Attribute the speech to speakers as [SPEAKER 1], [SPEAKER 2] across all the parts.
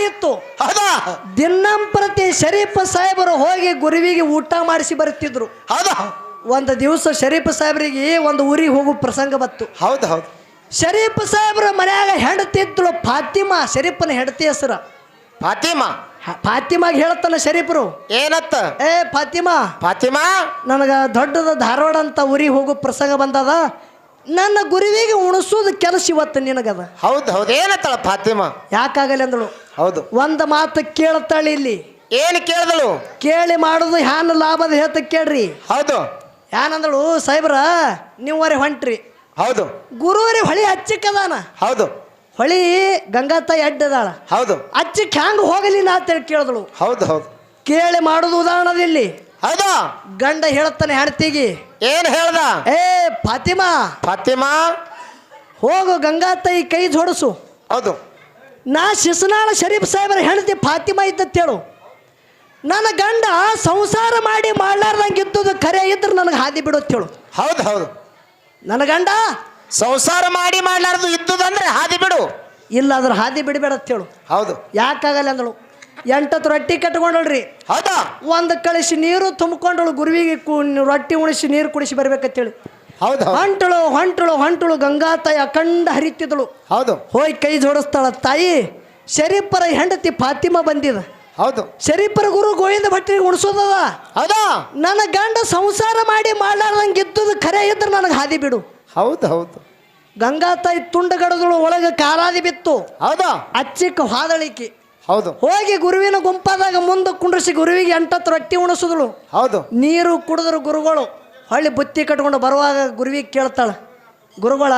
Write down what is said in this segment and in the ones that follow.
[SPEAKER 1] ಇತ್ತು.
[SPEAKER 2] ಹೌದಾ?
[SPEAKER 1] ದಿನಂಪ್ರತಿ ಶರೀಫ್ ಸಾಹೇಬರು ಹೋಗಿ ಗುರುವಿಗೆ ಊಟ ಮಾಡಿಸಿ ಬರುತ್ತಿದ್ರು.
[SPEAKER 2] ಹೌದಾ?
[SPEAKER 1] ಒಂದು ದಿವಸ ಶರೀಫ್ ಸಾಹೇಬರಿಗೆ ಒಂದು ಊರಿಗೆ ಹೋಗೋ ಪ್ರಸಂಗ ಬತ್ತು
[SPEAKER 2] ಹೌದು ಹೌದು.
[SPEAKER 1] ಶರೀಫ್ ಸಾಹೇಬ್ರ ಮನ್ಯಾಗ ಹೆಂಡತಿದ್ಳು ಫಾತಿಮಾ ಶರೀಫನ ಹೆಂಡತಿ ಹೆಸರ.
[SPEAKER 2] ಫಾತಿಮಾ?
[SPEAKER 1] ಫಾತಿಮಾಗ ಹೇಳ್ತಾನ ಶರೀಫರು?
[SPEAKER 2] ಏನತ್ತ?
[SPEAKER 1] ಏ ಫಾತಿಮಾ.
[SPEAKER 2] ಫಾತಿಮಾ?
[SPEAKER 1] ನನಗೆ ದೊಡ್ಡದ ಧಾರವಾಡ ಅಂತ ಊರಿಗೆ ಹೋಗೋ ಪ್ರಸಂಗ ಬಂದದ. ನನ್ನ ಗುರುವಿಗೆ ಉಣಿಸೋದು ಕೆಲಸ ಇವತ್ತು ನಿನಗದ.
[SPEAKER 2] ಹೌದು ಹೌದು. ಏನತ್ತಳ ಫಾತಿಮಾ?
[SPEAKER 1] ಯಾಕಾಗಲಿ ಅಂದಳು.
[SPEAKER 2] ಹೌದು.
[SPEAKER 1] ಒಂದು ಮಾತು ಕೇಳ್ತಾಳೆ ಇಲ್ಲಿ.
[SPEAKER 2] ಏನು ಕೇಳಿದಳು?
[SPEAKER 1] ಕೇಳಿ ಮಾಡೋದು ಹ್ಯಾನ್ ಲಾಭದ ಹೇಳ್ತ ಕೇಳ್ರಿ.
[SPEAKER 2] ಹೌದು.
[SPEAKER 1] ಯಾನಂದಳು ಸಾಹೇಬ್ರ ನೀವರೆ ಹೊಂಟ್ರಿ.
[SPEAKER 2] ಹೌದು.
[SPEAKER 1] ಗುರುವರಿ ಹೊಳಿ ಹಚ್ಚಿಕ್ಕದಾನ
[SPEAKER 2] ಹೌದು.
[SPEAKER 1] ಹೊಳಿ ಗಂಗಾತಾಯಿ ಅಡ್ಡದಾಳ
[SPEAKER 2] ಹೌದು.
[SPEAKER 1] ಅಚ್ಚಕ್ಕೆ ಹ್ಯಾಂಗ ಹೋಗಲಿ ನಾ ಅಂತೇಳಿ ಕೇಳಿದಳು.
[SPEAKER 2] ಹೌದು ಹೌದು.
[SPEAKER 1] ಕೇಳಿ ಮಾಡೋದು ಉದಾಹರಣದಲ್ಲಿ
[SPEAKER 2] ಹೌದು.
[SPEAKER 1] ಗಂಡ ಹೇಳ್ತಾನೆ ಹೆಣ್ತಿಗಿ
[SPEAKER 2] ಏನು ಹೇಳ್ದ?
[SPEAKER 1] ಏ ಫಾತಿಮಾ.
[SPEAKER 2] ಫಾತಿಮಾ?
[SPEAKER 1] ಹೋಗು ಗಂಗಾತಾಯಿ ಕೈ ಜೋಡಿಸು.
[SPEAKER 2] ಹೌದು.
[SPEAKER 1] ನಾ ಶಿಶುನಾಳ ಶರೀಫ್ ಸಾಹೇಬರ ಹೆಂಡತಿ ಫಾತಿಮಾ ಇದ್ದತ್ತೇಳು ನನ್ನ ಗಂಡ ಸಂಸಾರ ಮಾಡಿ ಮಾಡ್ಲಾರ್ದಂಗೆ ಇದ್ದುದು ಕರೆ ಇದ್ರೆ ನನಗೆ ಹಾದಿ ಬಿಡುತ್ತೇಳು
[SPEAKER 2] ಹೌದು ಹೌದು.
[SPEAKER 1] ನನ್ನ ಗಂಡ
[SPEAKER 2] ಸಂಸಾರ ಮಾಡಿ ಮಾಡ್ಲಾರ್ದು ಇದ್ದುದಂದ್ರೆ ಹಾದಿ ಬಿಡು.
[SPEAKER 1] ಇಲ್ಲ ಅದ್ರ ಹಾದಿ ಬಿಡಬೇಡತ್ತೇಳು
[SPEAKER 2] ಹೌದು.
[SPEAKER 1] ಯಾಕಾಗಲ್ಲ ಅಂದಳು. ಎಂಟತ್ತು ರೊಟ್ಟಿ ಕಟ್ಕೊಂಡಳ್ರಿ.
[SPEAKER 2] ಹೌದಾ?
[SPEAKER 1] ಒಂದು ಕಳಿಸಿ ನೀರು ತುಂಬಿಕೊಂಡಳು ಗುರುವಿಗೆ ಕು ರೊಟ್ಟಿ ಉಣಿಸಿ ನೀರು ಕುಡಿಸಿ ಬರ್ಬೇಕಂತೇಳಿ
[SPEAKER 2] ಹೌದು
[SPEAKER 1] ಹೊಂಟಳು ಹೊಂಟಳು ಹೊಂಟಳು ಗಂಗಾ ತಾಯಿ ಅಖಂಡ ಹರಿತಿದಳು
[SPEAKER 2] ಹೌದು.
[SPEAKER 1] ಹೋಗಿ ಕೈ ಜೋಡಿಸ್ತಾಳ ತಾಯಿ ಶರೀಫರ ಹೆಂಡತಿ ಫಾತಿಮಾ ಬಂದಿದ.
[SPEAKER 2] ಹೌದು.
[SPEAKER 1] ಶರೀಫರ ಗುರು ಗೋವಿಂದ ಭಟ್ರಿಗೆ ಉಣಿಸೋದದ.
[SPEAKER 2] ಹೌದಾ?
[SPEAKER 1] ನನ್ನ ಗಂಡ ಸಂಸಾರ ಮಾಡಿ ಮಾಡ್ಲಾರ್ದಂಗೆ ಇದ್ದದು ಖರೆ ಇದ್ರೆ ನನಗೆ ಹಾದಿ ಬಿಡು.
[SPEAKER 2] ಹೌದು ಹೌದು.
[SPEAKER 1] ಗಂಗಾ ತಾಯಿ ತುಂಡಗಡದಳು ಒಳಗೆ ಕಾಲಾದಿ ಬಿತ್ತು.
[SPEAKER 2] ಹೌದಾ?
[SPEAKER 1] ಅಚ್ಚಿಕ್ಕ ಹಾದಳಿಕೆ.
[SPEAKER 2] ಹೌದು.
[SPEAKER 1] ಹೋಗಿ ಗುರುವಿನ ಗುಂಪಾದಾಗ ಮುಂದೆ ಕುಂಡ್ರಿಸಿ ಗುರುವಿಗೆ ಎಂಟತ್ತು ರೊಟ್ಟಿ ಉಣಿಸಿದಳು.
[SPEAKER 2] ಹೌದು.
[SPEAKER 1] ನೀರು ಕುಡಿದ್ರು ಗುರುಗಳು. ಹೊಳ್ಳಿ ಬುತ್ತಿ ಕಟ್ಕೊಂಡು ಬರುವಾಗ ಗುರುವಿಗೆ ಕೇಳ್ತಾಳೆ ಗುರುಗಳ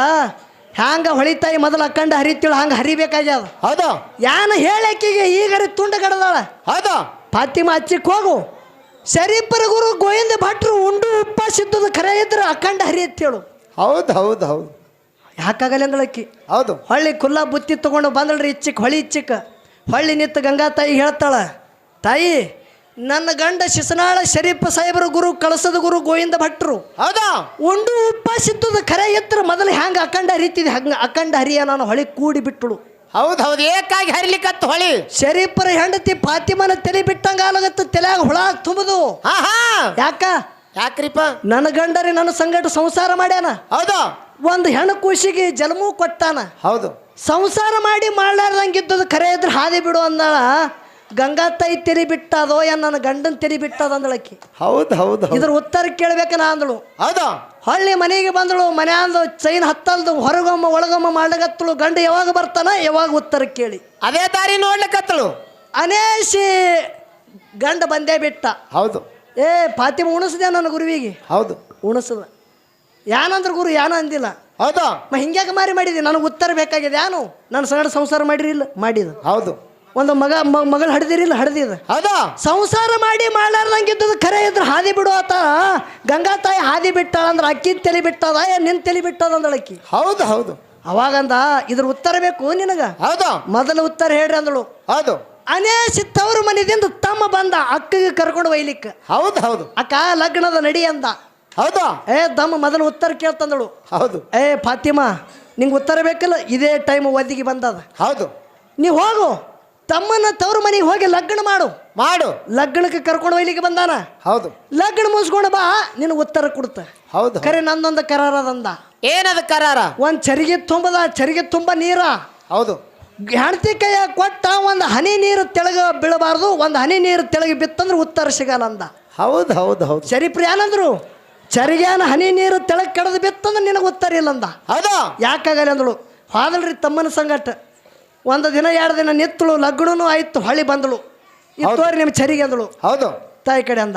[SPEAKER 1] ಹ್ಯಾಂಗ ಹೊಳಿತಾಯಿ ಮೊದಲು ಅಕ್ಕಂಡ ಹರಿತೀಳು ಹಂಗೆ ಹರಿಬೇಕಾಗ್ಯದ?
[SPEAKER 2] ಹೌದಾ.
[SPEAKER 1] ಯಾನ ಹೇಳಕ್ಕಿಗೆ ತುಂಡು ಕಡದಾಳ.
[SPEAKER 2] ಹೌದು.
[SPEAKER 1] ಫಾತಿಮಾ ಹಚ್ಚಿಕ್ ಹೋಗು ಶರೀಫರ ಗುರು ಗೋವಿಂದ ಭಟ್ರು ಉಂಡು ಉಪ್ಪಾಸಿದ್ದದು ಖರೆ ಇದ್ರೆ ಅಕ್ಕಂಡ ಹರಿಯತ್ತೇಳು
[SPEAKER 2] ಹೌದು ಹೌದು ಹೌದು.
[SPEAKER 1] ಯಾಕಾಗಲ್ಲ ಅಂದಳಕ್ಕಿ
[SPEAKER 2] ಹೌದು.
[SPEAKER 1] ಹೊಳ್ಳಿ ಕುಲ್ಲ ಬುತ್ತಿ ತಗೊಂಡು ಬಂದಳ್ರಿ ಇಚ್ಚಿಕ್ ಹೊಳಿ ಇಚ್ಚಿಕ್. ಹೊಳ್ಳಿ ನಿಂತು ಗಂಗಾ ತಾಯಿ ಹೇಳ್ತಾಳ ತಾಯಿ ನನ್ನ ಗಂಡ ಶಿಸನಾಳ ಶರೀಫ ಸಾಹೇಬರ ಗುರು ಕಳಸದ ಗುರು ಗೋವಿಂದ ಭಟ್ರು.
[SPEAKER 2] ಹೌದಾ?
[SPEAKER 1] ಉಂಡು ಉಪ್ಪಾಸಿದ್ದದು ಖರೆ ಎತ್ತರ ಮೊದಲು ಹ್ಯಾಂಗ ಅಖಂಡ ಹರಿತಿದ್ದೆ ಹಂಗ ಅಖಂಡ ಹರಿಯ ನಾನು ಹೊಳಿ ಕೂಡಿ ಬಿಟ್ಟಳು.
[SPEAKER 2] ಹೌದು ಹೌದು ಏಕಾಗಿ ಹರಿಲಿಕ್ಕತ್ತ ಹೊಳಿ.
[SPEAKER 1] ಶರೀಫರ ಹೆಂಡತಿ ಫಾತಿಮನ ತಲೆ ಬಿಟ್ಟಂಗ ಆಲಾಗತ್ತ ತಲೆಯಾಗ ಹುಳ ತುಂಬುದು ಯಾಕ?
[SPEAKER 2] ಯಾಕ್ರಿಪ
[SPEAKER 1] ನನ್ನ ಗಂಡರಿ ನನ್ನ ಸಂಗಟ ಸಂಸಾರ ಮಾಡ್ಯಾನ.
[SPEAKER 2] ಹೌದು.
[SPEAKER 1] ಒಂದು ಹೆಣ್ಣು ಕೂಸಿಗೆ ಜನ್ಮೂ ಕೊಟ್ಟಾನ.
[SPEAKER 2] ಹೌದು.
[SPEAKER 1] ಸಂಸಾರ ಮಾಡಿ ಮಾಡ್ಲಾರ್ದಂಗಿದ್ದದು ಖರೆ ಇದ್ರೆ ಹಾದಿ ಬಿಡು ಅಂದಳ. ಗಂಗಾ ತಾಯಿ ತೆರಿ ಬಿಟ್ಟದೋ ಏನ್ ನನ್ನ ಗಂಡನ ತೆರಿ ಬಿಟ್ಟದ ಅಂದಳಕಿ
[SPEAKER 2] ಹೌದು ಹೌದು
[SPEAKER 1] ಇದ್ರ ಉತ್ತರ ಕೇಳ್ಬೇಕನ ಅಂದಳು.
[SPEAKER 2] ಹೌದು?
[SPEAKER 1] ಹಳ್ಳಿ ಮನೆಗೆ ಬಂದಳು ಮನ್ಯಾಂದು ಚೈನ್ ಹತ್ತಲ್ದು ಹೊರಗೊಮ್ಮ ಒಳಗೊಮ್ಮ ಮಾಡ್ಲಕತ್ತಳು ಗಂಡ ಯಾವಾಗ ಬರ್ತಾನ ಯಾವಾಗ ಉತ್ತರ ಕೇಳಿ.
[SPEAKER 2] ಅದೇ ದಾರಿ ನೋಡ್ಲಿಕ್ಕತ್ತಳು
[SPEAKER 1] ಅನೇಶಿ ಗಂಡ ಬಂದೇ ಬಿಟ್ಟ.
[SPEAKER 2] ಹೌದು.
[SPEAKER 1] ಏ ಫಾತಿಮ ಉಣಿಸ್ದೆ ನನ್ನ ಗುರುವಿಗೆ?
[SPEAKER 2] ಹೌದು.
[SPEAKER 1] ಉಣಿಸದ ಯಾನಂದ್ರ ಗುರು ಯಾನ ಅಂದಿಲ್ಲ.
[SPEAKER 2] ಹೌದಾ?
[SPEAKER 1] ಮ ಹಿಂಗ್ಯಾಕೆ ಮಾರಿ ಮಾಡಿದೆ? ನನಗೆ ಉತ್ತರ ಬೇಕಾಗಿದೆ ಯಾನು? ನನ್ನ ಸಣ್ಣ ಸಂಸಾರ ಮಾಡಿರಿ ಇಲ್ಲ ಮಾಡಿದ.
[SPEAKER 2] ಹೌದು.
[SPEAKER 1] ಒಂದು ಮಗ ಮಗಳು ಹಡ್ದಿರಿಲ್ಲ ಹಡ್ದಿದ
[SPEAKER 2] ಅದ?
[SPEAKER 1] ಸಂಸಾರ ಮಾಡಿ ಮಾಡ್ಲಾರ್ದಂಗಿದ್ದದು ಖರೆ ಇದ್ರೆ ಹಾದಿ ಬಿಡು ಆತ. ಗಂಗಾ ತಾಯಿ ಹಾದಿ ಬಿಟ್ಟಾಳ ಅಂದ್ರೆ ಅಕ್ಕಿನ ತಲೆ ಬಿಟ್ಟದ ಏ ನಿನ್ ತಲೆ ಬಿಟ್ಟದ ಅಂದಳು ಅಕ್ಕಿ.
[SPEAKER 2] ಹೌದು ಹೌದು.
[SPEAKER 1] ಅವಾಗಂದ ಇದ್ರ ಉತ್ತರ ಬೇಕು ನಿನಗ?
[SPEAKER 2] ಹೌದು.
[SPEAKER 1] ಮೊದಲು ಉತ್ತರ ಹೇಳ್ರಿ ಅಂದಳು.
[SPEAKER 2] ಹೌದು.
[SPEAKER 1] ಅನೇ ಸಿತ್ತವ್ರ ಮನೆದಿಂದ ತಮ್ಮ ಬಂದ ಅಕ್ಕಗೆ ಕರ್ಕೊಂಡು ಒಯ್ಲಿಕ್ಕೆ.
[SPEAKER 2] ಹೌದು ಹೌದು.
[SPEAKER 1] ಅಕ್ಕ ಲಗ್ನದ ನಡಿ ಅಂದ.
[SPEAKER 2] ಹೌದು?
[SPEAKER 1] ಏ ದಮ್ಮ ಮೊದಲು ಉತ್ತರ ಕೇಳ್ತಂದಳು.
[SPEAKER 2] ಹೌದು.
[SPEAKER 1] ಏ ಫಾತಿಮಾ ನಿಂಗೆ ಉತ್ತರ ಬೇಕಲ್ಲ? ಇದೇ ಟೈಮ್ ಒದ್ದಿಗೆ ಬಂದದ.
[SPEAKER 2] ಹೌದು.
[SPEAKER 1] ನೀವು ಹೋಗು. ತಮ್ಮನ ತವ್ರ ಮನೆಗೆ ಹೋಗಿ ಲಗ್ನ ಮಾಡು.
[SPEAKER 2] ಮಾಡು.
[SPEAKER 1] ಲಗ್ನಕ್ಕೆ ಕರ್ಕೊಂಡು ಒಯ್ಲಿಕ್ಕೆ ಬಂದಾನ?
[SPEAKER 2] ಹೌದು.
[SPEAKER 1] ಲಗ್ನ ಮುಗಿಸ್ಕೊಂಡು ಬಾ ನಿನ್ ಉತ್ತರ ಕೊಡ್ತ
[SPEAKER 2] ಹೌದು.
[SPEAKER 1] ಕರೆ ನಂದೊಂದು ಕರಾರದಂದ
[SPEAKER 2] ಏನದ ಕರಾರ?
[SPEAKER 1] ಒಂದ್ ಚರಿಗೆ ತುಂಬದ ಚರಿಗೆ ತುಂಬ ನೀರ.
[SPEAKER 2] ಹೌದು.
[SPEAKER 1] ಹೆಂಡತಿ ಕೈಯ ಕೊಟ್ಟ ಒಂದು ಹನಿ ನೀರು ತೆಳಗ ಬೀಳಬಾರ್ದು ಒಂದು ಹನಿ ನೀರು ತೆಳಗೆ ಬಿತ್ತಂದ್ರೆ ಉತ್ತರ ಸಿಗಲ್ಲ ಅಂದ.
[SPEAKER 2] ಹೌದು ಹೌದು ಹೌದು.
[SPEAKER 1] ಸರಿ ಪ್ರಿಯಾನಂದ್ರು ಚರಿಗ್ಯಾನ ಹನಿ ನೀರು ತೆಳಗೆ ಕಡದು ಬಿತ್ತಂದ್ರೆ ನಿನಗೆ ಉತ್ತರ ಇಲ್ಲ ಅಂದ.
[SPEAKER 2] ಹೌದು.
[SPEAKER 1] ಯಾಕಾಗಲ್ಲ ಅಂದಳು? ಹಾದಲ್ರಿ ತಮ್ಮನ ಸಂಗಟ. ಒಂದು ದಿನ ಎರಡು ದಿನ ನಿತ್ತಳು ಲಗ್ನೂ ಆಯ್ತು ಹೊಳಿ ಬಂದಳು. ಇತ್ತೋರಿ ನಿಮ್ಮ ಚರಿಗೆ ಅಂದಳು.
[SPEAKER 2] ಹೌದು.
[SPEAKER 1] ತಾಯಿ ಕಡೆ ಅಂದ.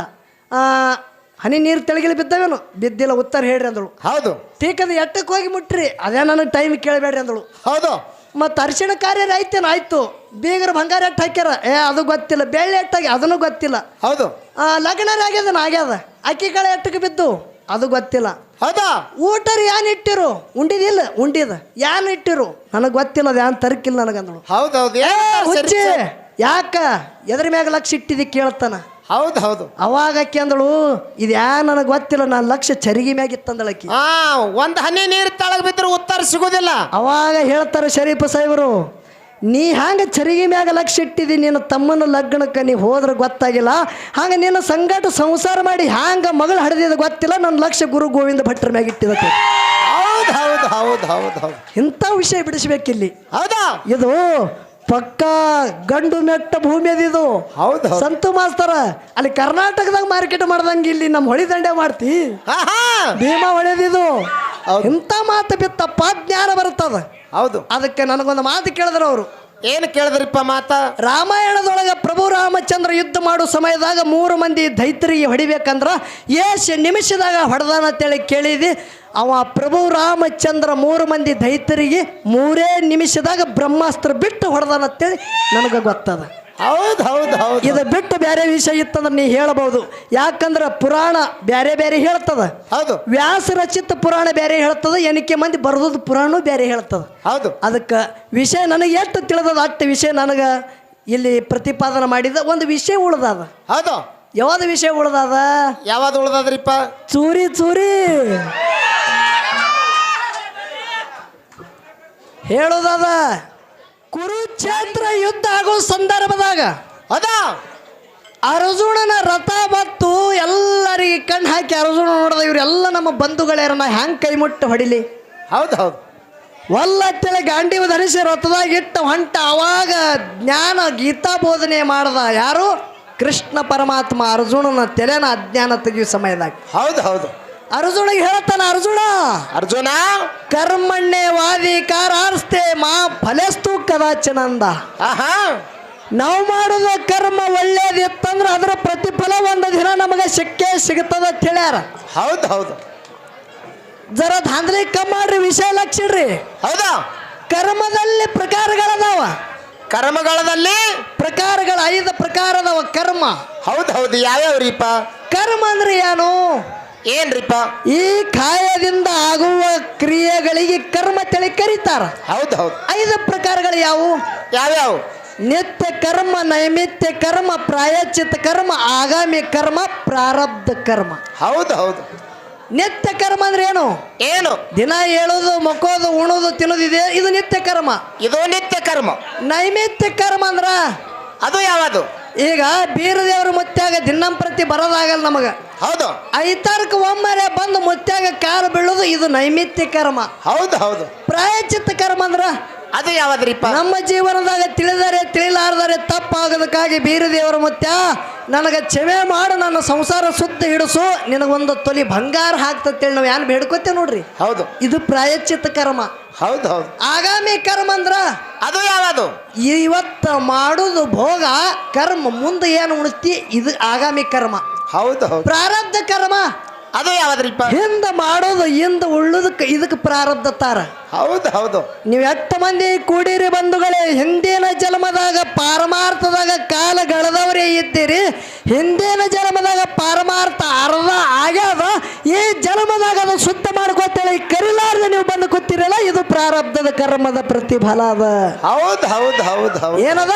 [SPEAKER 1] ಹನಿ ನೀರು ತೆಳಗಿಲಿ ಬಿದ್ದವೇನು? ಬಿದ್ದಿಲ್ಲ ಉತ್ತರ ಹೇಳ್ರಿ ಅಂದಳು.
[SPEAKER 2] ಹೌದು.
[SPEAKER 1] ಟೀಕದ ಎಟ್ಟಕ್ಕೆ ಹೋಗಿ ಮುಟ್ರಿ ಅದೇ ನನಗೆ ಟೈಮ್ ಕೇಳಬೇಡ್ರಿ ಅಂದಳು.
[SPEAKER 2] ಹೌದು.
[SPEAKER 1] ಮತ್ತು ಅರಿಶಿಣ ಕಾರ್ಯ ಐತೇನು ಆಯ್ತು. ಬೀಗರ ಬಂಗಾರ ಎಟ್ಟು ಹಾಕ್ಯಾರ? ಏ ಅದು ಗೊತ್ತಿಲ್ಲ. ಬೆಳ್ಳಿ ಎಟ್ಟಾಗಿ ಅದನ್ನು ಗೊತ್ತಿಲ್ಲ.
[SPEAKER 2] ಹೌದು.
[SPEAKER 1] ಲಗ್ನ ಆಗ್ಯದ. ಆಗ್ಯದ ಅಕ್ಕಿಗಳ ಎಟ್ಟಕ್ಕೆ ಬಿದ್ದು? ಅದು ಗೊತ್ತಿಲ್ಲ.
[SPEAKER 2] ಹೌದಾ?
[SPEAKER 1] ಊಟರು ಏನ್ ಇಟ್ಟಿರು? ಉಂಡಿದಿಲ್ಲ ಉಂಡಿದ. ಏನ್ ಇಟ್ಟಿರು? ನನಗೆ ಗೊತ್ತಿಲ್ಲ ಅದು ಯಾನ್ ತರಕಿಲ್ಲ ನನಗಂದಳು.
[SPEAKER 2] ಹೌದೌದು
[SPEAKER 1] ಹುಚ್ಚಿ! ಯಾಕ? ಎದ್ರ ಮ್ಯಾಗ ಲಕ್ಷ ಇಟ್ಟಿದ್ದಿ ಕೇಳ್ತಾನ?
[SPEAKER 2] ಹೌದು ಹೌದು
[SPEAKER 1] ಅವಾಗ ಕೇಂದಳು ಇದು ಯಾ ನನಗೆ ಗೊತ್ತಿಲ್ಲ ನಾನು ಲಕ್ಷ ಚರಿಗೆ ಮ್ಯಾಗ ಇತ್ತಂದಳಕ್ಕಿ
[SPEAKER 2] ಆ ಒಂದ್ ಹನಿ ನೀರು ತಳಗ್ ಬಿದ್ರು ಉತ್ತರ ಸಿಗುದಿಲ್ಲ.
[SPEAKER 1] ಅವಾಗ ಹೇಳ್ತಾರೆ ಶರೀಫ ಸಾಹೇಬರು ನೀ ಹ್ಯಾಂಗ ಚರಿಗೆ ಮ್ಯಾಗ ಲಕ್ಷ ಇಟ್ಟಿದಿ ನಿನ್ನ ತಮ್ಮನ ಲಗ್ನಕ್ಕೆ ನೀ ಹೋದ್ರೆ ಗೊತ್ತಾಗಿಲ್ಲ. ಹಂಗೆ ನಿನ್ನ ಸಂಗಾಟ ಸಂಸಾರ ಮಾಡಿ ಹ್ಯಾಂಗೆ ಮಗಳು ಹಡಿದಿದ್ದು ಗೊತ್ತಿಲ್ಲ ನನ್ನ ಲಕ್ಷ ಗುರು ಗೋವಿಂದ ಭಟ್ರ ಮ್ಯಾಗ ಇಟ್ಟಿದಕ್ಕೆ
[SPEAKER 2] ಹೌದು ಹೌದು ಹೌದು ಹೌದು ಹೌದು.
[SPEAKER 1] ಇಂಥ ವಿಷಯ ಬಿಡಿಸ್ಬೇಕಿಲ್ಲಿ.
[SPEAKER 2] ಹೌದಾ?
[SPEAKER 1] ಇದು ಪಕ್ಕ ಗಂಡು ಮೆಟ್ಟ ಭೂಮಿ ಅದಿದು
[SPEAKER 2] ಹೌದು ಹೌದು.
[SPEAKER 1] ಸಂತು ಮಾಸ್ತರ ಅಲ್ಲಿ ಕರ್ನಾಟಕದಾಗ ಮಾರ್ಕೆಟ್ ಮಾಡ್ದಂಗೆ ಇಲ್ಲಿ ನಮ್ಮ ಹೊಳಿ ದಂಡೆ ಮಾಡ್ತಿ. ಭೀಮಾ ಹೊಳೆದಿದು. ಇಂಥ ಮಾತು ಬಿತ್ತಪ್ಪ ಜ್ಞಾನ ಬರುತ್ತದ.
[SPEAKER 2] ಹೌದು.
[SPEAKER 1] ಅದಕ್ಕೆ ನನಗೊಂದು ಮಾತು ಕೇಳಿದ್ರು ಅವರು.
[SPEAKER 2] ಏನು ಕೇಳಿದ್ರಿಪ್ಪ ಮಾತ?
[SPEAKER 1] ರಾಮಾಯಣದೊಳಗೆ ಪ್ರಭು ರಾಮಚಂದ್ರ ಯುದ್ಧ ಮಾಡೋ ಸಮಯದಾಗ ಮೂರು ಮಂದಿ ದೈತ್ರಿಗೆ ಹೊಡಿಬೇಕಂದ್ರ ಏಷ್ ನಿಮಿಷದಾಗ ಹೊಡೆದಾನ ಅಂತೇಳಿ ಕೇಳಿದಿ ಅವ ಪ್ರಭು ರಾಮಚಂದ್ರ ಮೂರು ಮಂದಿ ದೈತ್ಯರಿಗೆ ಮೂರೇ ನಿಮಿಷದಾಗ ಬ್ರಹ್ಮಾಸ್ತ್ರ ಬಿಟ್ಟು ಹೊಡೆದಾನ ಅಂತೇಳಿ ನನಗೆ ಗೊತ್ತದ.
[SPEAKER 2] ಹೌದು ಹೌದು ಹೌದು.
[SPEAKER 1] ಇದು ಬಿಟ್ಟು ಬೇರೆ ವಿಷಯ ಇತ್ತಂದ್ರೆ ನೀ ಹೇಳಬಹುದು ಯಾಕಂದ್ರೆ ಪುರಾಣ ಬೇರೆ ಬೇರೆ ಹೇಳ್ತದ.
[SPEAKER 2] ಹೌದು.
[SPEAKER 1] ವ್ಯಾಸ ರಚಿತ ಪುರಾಣ ಬೇರೆ ಹೇಳ್ತದ ಎನಿಕೆ ಮಂದಿ ಬರೆದದ್ದು ಪುರಾಣ ಬೇರೆ ಹೇಳ್ತದ.
[SPEAKER 2] ಹೌದು.
[SPEAKER 1] ಅದಕ್ಕೆ ವಿಷಯ ನನಗೆ ಎಷ್ಟು ತಿಳಿದದ ಅಷ್ಟು ವಿಷಯ ನನಗೆ ಇಲ್ಲಿ ಪ್ರತಿಪಾದನೆ ಮಾಡಿದ ಒಂದು ವಿಷಯ ಉಳ್ದದ.
[SPEAKER 2] ಹೌದು.
[SPEAKER 1] ಯಾವ್ದು ವಿಷಯ ಉಳ್ದದ?
[SPEAKER 2] ಯಾವ್ದು ಉಳ್ದದ್ರಿಪ್ಪ?
[SPEAKER 1] ಚೂರಿ ಚೂರಿ. ಹೇಳೋದದ. ಕುರುಕ್ಷೇತ್ರ ಯುದ್ಧ ಆಗೋ ಸಂದರ್ಭದಾಗ
[SPEAKER 2] ಅದ?
[SPEAKER 1] ಅರ್ಜುನನ ರಥ ಮತ್ತು ಎಲ್ಲರಿಗೆ ಕಣ್ಣು ಹಾಕಿ ಅರ್ಜುನ ನೋಡಿದ ಇವರೆಲ್ಲ ನಮ್ಮ ಬಂಧುಗಳ್ಯಾರ ನಾ ಹ್ಯಾಂಗ್ ಕೈ ಮುಟ್ಟು ಹೊಡಿಲಿ?
[SPEAKER 2] ಹೌದು ಹೌದು.
[SPEAKER 1] ಒಲ್ಲತ್ತೇಳಿ ಗಾಂಡಿವ ಧರಿಸಿ ರಥದಾಗ ಇಟ್ಟ ಹೊಂಟ ಅವಾಗ ಜ್ಞಾನ ಗೀತಾ ಬೋಧನೆ ಮಾಡ್ದ ಯಾರು? ಕೃಷ್ಣ ಪರಮಾತ್ಮ ಅರ್ಜುನನ ತಲೆನ ಅಜ್ಞಾನ ತೆಗೆಯುವ ಸಮಯದಾಗ.
[SPEAKER 2] ಹೌದು ಹೌದು.
[SPEAKER 1] ಅರ್ಜುನಿಗೆ ಹೇಳ್ತಾನ ಅರ್ಜುನ!
[SPEAKER 2] ಅರ್ಜುನ!
[SPEAKER 1] ಕರ್ಮಣ್ಣೆ ವಾದಿ ಕಾರಾರ್ಸ್ತೆ ಮಾ ಫಲಸ್ತು ಕದಾಚನಂದ.
[SPEAKER 2] ಆಹಾ!
[SPEAKER 1] ನಾವು ಮಾಡೋದ ಕರ್ಮ ಒಳ್ಳೇದಿತ್ತಂದ್ರೆ ಅದರ ಪ್ರತಿಫಲ ಒಂದು ದಿನ ನಮಗೆ ಸಿಕ್ಕೇ ಸಿಗ್ತದ ಅಂತ ಹೇಳ್ಯಾರ.
[SPEAKER 2] ಹೌದು ಹೌದು.
[SPEAKER 1] ಜರ ಧಾಂದ್ರಿ ಕಮ್ ಮಾಡ್ರಿ ವಿಷಯ ಲಕ್ಷಿಡ್ರಿ.
[SPEAKER 2] ಹೌದಾ?
[SPEAKER 1] ಕರ್ಮದಲ್ಲಿ ಪ್ರಕಾರಗಳದಾವ.
[SPEAKER 2] ಕರ್ಮಗಳದಲ್ಲಿ?
[SPEAKER 1] ಪ್ರಕಾರಗಳ ಐದು ಪ್ರಕಾರದವ ಕರ್ಮ.
[SPEAKER 2] ಹೌದು ಹೌದು. ಯಾವ್ಯಾವ್ರಿಪ್ಪ?
[SPEAKER 1] ಕರ್ಮ ಅಂದ್ರೆ ಏನು?
[SPEAKER 2] ಏನ್ರಿಪ್ಪ?
[SPEAKER 1] ಈ ಕಾಯದಿಂದ ಆಗುವ ಕ್ರಿಯೆಗಳಿಗೆ ಕರ್ಮ ತಳಿ ಕರೀತಾರ.
[SPEAKER 2] ಹೌದು ಹೌದು.
[SPEAKER 1] ಐದು ಪ್ರಕಾರಗಳು ಯಾವುವು?
[SPEAKER 2] ಯಾವ್ಯಾವು?
[SPEAKER 1] ನಿತ್ಯ ಕರ್ಮ ನೈಮಿತ್ಯ ಕರ್ಮ ಪ್ರಾಯಚಿತ ಕರ್ಮ ಆಗಾಮಿ ಕರ್ಮ ಪ್ರಾರಬ್ಧ ಕರ್ಮ.
[SPEAKER 2] ಹೌದು ಹೌದು.
[SPEAKER 1] ನಿತ್ಯ ಕರ್ಮ ಅಂದ್ರೆ ಏನು?
[SPEAKER 2] ಏನು?
[SPEAKER 1] ದಿನ ಹೇಳೋದು ಮಕ್ಕೋದು ಉಣೋದು ತಿನ್ನೋದಿದೆ ಇದು ನಿತ್ಯ ಕರ್ಮ.
[SPEAKER 2] ಇದು ನಿತ್ಯ ಕರ್ಮ.
[SPEAKER 1] ನೈಮಿತ್ಯ ಕರ್ಮ ಅಂದ್ರ?
[SPEAKER 2] ಅದು ಯಾವುದು?
[SPEAKER 1] ಈಗ ಬೀರದೇವ್ರ ಮುತ್ಯಾಗ ದಿನಂಪ್ರತಿ ಬರೋದಾಗಲ್ಲ ನಮಗೆ.
[SPEAKER 2] ಹೌದು.
[SPEAKER 1] ಐತಾರಕ್ಕೆ ಒಮ್ಮೆ ಬಂದು ಮುತ್ಯಾಗ ಕಾರು ಬೀಳೋದು ಇದು ನೈಮಿತ್ಯ ಕರ್ಮ.
[SPEAKER 2] ಹೌದು ಹೌದು.
[SPEAKER 1] ಪ್ರಾಯಚಿತ್ತ ಕರ್ಮ ಅಂದ್ರ
[SPEAKER 2] ಅದು ಯಾವ್ದ್ರಿಪ್ಪ?
[SPEAKER 1] ನಮ್ಮ ಜೀವನದಾಗ ತಿಳಿದರೆ ತಿಳಿಲಾರದರೆ ತಪ್ಪಾಗೋದಕ್ಕಾಗಿ ಬೀರದೇವರ ಮುತ್ಯ ನನಗೆ ಚೆವೆ ಮಾಡು ನನ್ನ ಸಂಸಾರ ಸುತ್ತ ಹಿಡಿಸು ನಿನಗೊಂದು ತೊಲಿ ಬಂಗಾರ ಹಾಕ್ತೇಳಿ ನಾವು ಏನು ಬೇಡ್ಕೊತೇವೆ ನೋಡ್ರಿ?
[SPEAKER 2] ಹೌದು.
[SPEAKER 1] ಇದು ಪ್ರಾಯಚಿತ ಕರ್ಮ.
[SPEAKER 2] ಹೌದು ಹೌದು.
[SPEAKER 1] ಆಗಾಮಿ ಕರ್ಮ ಅಂದ್ರ
[SPEAKER 2] ಅದು ಯಾವುದು?
[SPEAKER 1] ಇವತ್ತು ಮಾಡುದು ಭೋಗ ಕರ್ಮ ಮುಂದೆ ಏನು ಉಣಿಸ್ತಿ ಇದು ಆಗಾಮಿ ಕರ್ಮ.
[SPEAKER 2] ಹೌದು ಹೌದು.
[SPEAKER 1] ಪ್ರಾರಬ್ಧ ಕರ್ಮ.
[SPEAKER 2] ಅದು ಯಾವ್ದ್ರಿಪ್ಪ
[SPEAKER 1] ಹಿಂದ ಮಾಡೋದು ಹಿಂದ ಉಳ್ಳದಕ್ಕೆ ಇದಕ್ಕೆ ಪ್ರಾರಬ್ಧ ತಾರ.
[SPEAKER 2] ಹೌದು ಹೌದು.
[SPEAKER 1] ನೀವು ಎಷ್ಟು ಮಂದಿ ಕೂಡಿರಿ ಬಂಧುಗಳೇ ಹಿಂದಿನ ಜನ್ಮದಾಗ ಪಾರಮಾರ್ಥದಾಗ ಕಾಲ ಗಳದವರೇ ಇದ್ದೀರಿ. ಹಿಂದಿನ ಜನ್ಮದಾಗ ಪಾರಮಾರ್ಥ ಅರ್ಧ ಆಗ್ಯಾದ ಈ ಜನ್ಮದಾಗ ಅದು ಶುದ್ಧ ಮಾಡ್ಕೊತೇಳಿ ಕರಿಲಾರ್ದ ನೀವು ಬಂದು ಕೂತಿರಲ್ಲ ಇದು ಪ್ರಾರಬ್ಧದ ಕರ್ಮದ ಪ್ರತಿಫಲ ಅದ.
[SPEAKER 2] ಹೌದು ಹೌದು ಹೌದು ಹೌದು.
[SPEAKER 1] ಏನದ?